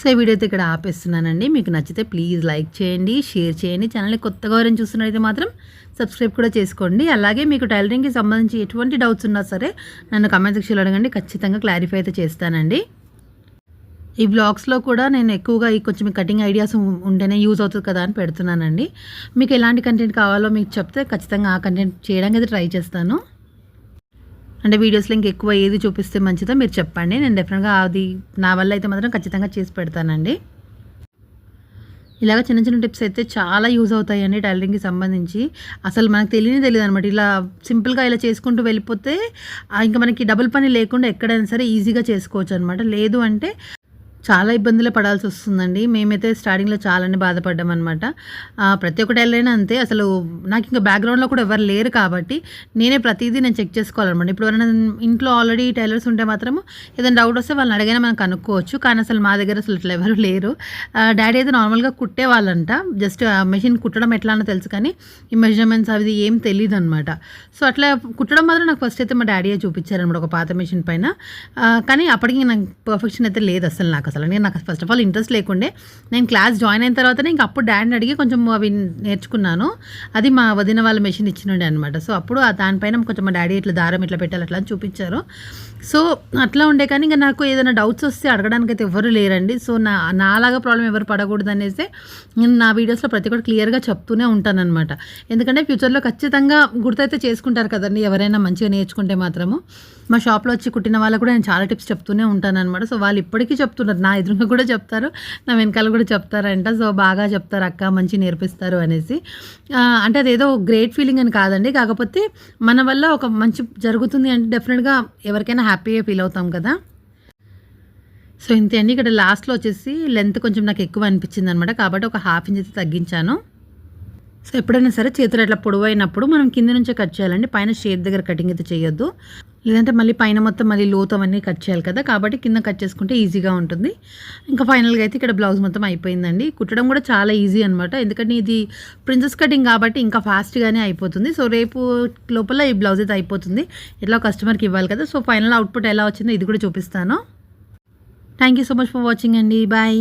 సో ఈ వీడియో అయితే ఇక్కడ ఆపేస్తున్నానండి. మీకు నచ్చితే ప్లీజ్ లైక్ చేయండి షేర్ చేయండి. ఛానల్ని కొత్తగా ఎవరైనా చూస్తున్నట్టయితే మాత్రం సబ్స్క్రైబ్ కూడా చేసుకోండి. అలాగే మీకు టైలరింగ్కి సంబంధించి ఎటువంటి డౌట్స్ ఉన్నా సరే నన్ను కమెంట్ సెక్షన్లో అడగండి. ఖచ్చితంగా క్లారిఫై అయితే చేస్తానండి. ఈ బ్లాగ్స్లో కూడా నేను ఎక్కువగా ఈ కొంచెం కటింగ్ ఐడియాస్ ఉంటేనే యూజ్ అవుతుంది కదా అని పెడుతున్నానండి. మీకు ఎలాంటి కంటెంట్ కావాలో మీకు చెప్తే ఖచ్చితంగా ఆ కంటెంట్ చేయడానికి అయితే ట్రై చేస్తాను. అంటే వీడియోస్లో ఇంక ఎక్కువ ఏది చూపిస్తే మంచిదో మీరు చెప్పండి. నేను డెఫినెట్గా అది నా వల్ల అయితే మాత్రం ఖచ్చితంగా చేసి పెడతానండి. ఇలాగ చిన్న చిన్న టిప్స్ అయితే చాలా యూజ్ అవుతాయండి టైలరింగ్కి సంబంధించి. అసలు మనకు తెలియని తెలియదు అనమాట ఇలా సింపుల్గా ఇలా చేసుకుంటూ వెళ్ళిపోతే ఇంకా మనకి డబుల్ పని లేకుండా ఎక్కడైనా సరే ఈజీగా చేసుకోవచ్చు అనమాట లేదు అంటే చాలా ఇబ్బందులు పడాల్సి వస్తుందండి. మేమైతే స్టార్టింగ్లో చాలానే బాధపడ్డాం అనమాట ప్రతి ఒక్క టైలర్ అంతే. అసలు నాకు ఇంకా బ్యాక్గ్రౌండ్లో కూడా ఎవరు లేరు కాబట్టి నేనే ప్రతిదీ నేను చెక్ చేసుకోవాలన్నమాట. ఇప్పుడు ఎవరైనా ఇంట్లో ఆల్రెడీ టైలర్స్ ఉంటే మాత్రము ఏదైనా డౌట్ వస్తే వాళ్ళని అడిగినా మనం కనుక్కోవచ్చు. కానీ అసలు మా దగ్గర అసలు ఇట్లా ఎవరు లేరు. డాడీ అయితే నార్మల్గా కుట్టేవాళ్ళంట. జస్ట్ మెషిన్ కుట్టడం ఎట్లా అన్నో తెలుసు కానీ ఈ మెజర్మెంట్స్ అవి ఏం తెలియదు అనమాట సో అట్లా కుట్టడం మాత్రం నాకు ఫస్ట్ అయితే మా డాడీయే చూపించారనమాట ఒక పాత మెషిన్ పైన. కానీ అప్పటికి నాకు పర్ఫెక్షన్ అయితే లేదు అసలు నాకు అసలు. నేను నాకు ఫస్ట్ ఆఫ్ ఆల్ ఇంట్రెస్ట్ లేకుండే. నేను క్లాస్ జాయిన్ అయిన తర్వాత ఇంక అప్పుడు డాడీని అడిగి కొంచెం అవి నేర్చుకున్నాను. అది మా వదిన వాళ్ళ మెషిన్ ఇచ్చినుండే అనమాట సో అప్పుడు దానిపైన కొంచెం మా డాడీ ఇట్లా దారం ఇట్లా పెట్టాలి అట్లా అని చూపించారు. సో అట్లా ఉండే కానీ ఇంకా నాకు ఏదైనా డౌట్స్ వస్తే అడగడానికి అయితే ఎవరు లేరండి. సో నా నాలాగా ప్రాబ్లం ఎవరు పడకూడదు అనేసి నేను నా వీడియోస్లో ప్రతి ఒక్కటి క్లియర్గా చెప్తూనే ఉంటానన్నమాట. ఎందుకంటే ఫ్యూచర్లో ఖచ్చితంగా గుర్తైతే చేసుకుంటారు కదండి. ఎవరైనా మంచిగా నేర్చుకుంటే మాత్రము. మా షాప్లో వచ్చి కుట్టిన వాళ్ళకు కూడా నేను చాలా టిప్స్ చెప్తూనే ఉంటాను అనమాట సో వాళ్ళు ఇప్పటికీ చెప్తున్నారు. నా ఎదురుగా కూడా చెప్తారు. నా వెనకాల కూడా చెప్తారంట. సో బాగా చెప్తారు. అక్క మంచి నేర్పిస్తారు అనేసి. అంటే అదేదో గ్రేట్ ఫీలింగ్ అని కాదండి. కాకపోతే మన వల్ల ఒక మంచి జరుగుతుంది అంటే డెఫినెట్గా ఎవరికైనా హ్యాపీగా ఫీల్ అవుతాం కదా. సో ఇంతే అండి. ఇక్కడ లాస్ట్లో వచ్చేసి లెంత్ కొంచెం నాకు ఎక్కువ అనిపించింది అనమాట కాబట్టి ఒక హాఫ్ ఇంచ్ అయితే తగ్గించాను. సో ఎప్పుడైనా సరే చేతులు అట్లా పొడవైనప్పుడు మనం కింద నుంచే కట్ చేయాలండి. పైన షేప్ దగ్గర కటింగ్ అయితే చేయొద్దు. లేదంటే మళ్ళీ పైన మొత్తం మళ్ళీ లోతు అవన్నీ కట్ చేయాలి కదా. కాబట్టి కింద కట్ చేసుకుంటే ఈజీగా ఉంటుంది. ఇంకా ఫైనల్గా అయితే ఇక్కడ బ్లౌజ్ మొత్తం అయిపోయిందండి. కుట్టడం కూడా చాలా ఈజీ అనమాట ఎందుకంటే ఇది ప్రిన్సెస్ కటింగ్ కాబట్టి ఇంకా ఫాస్ట్గానే అయిపోతుంది. సో రేపు లోపల ఈ బ్లౌజ్ అయితే అయిపోతుంది. ఎట్లా కస్టమర్కి ఇవ్వాలి కదా. సో ఫైనల్ అవుట్పుట్ ఎలా వచ్చిందో ఇది కూడా చూపిస్తాను. Thank you so much for watching అండి. బాయ్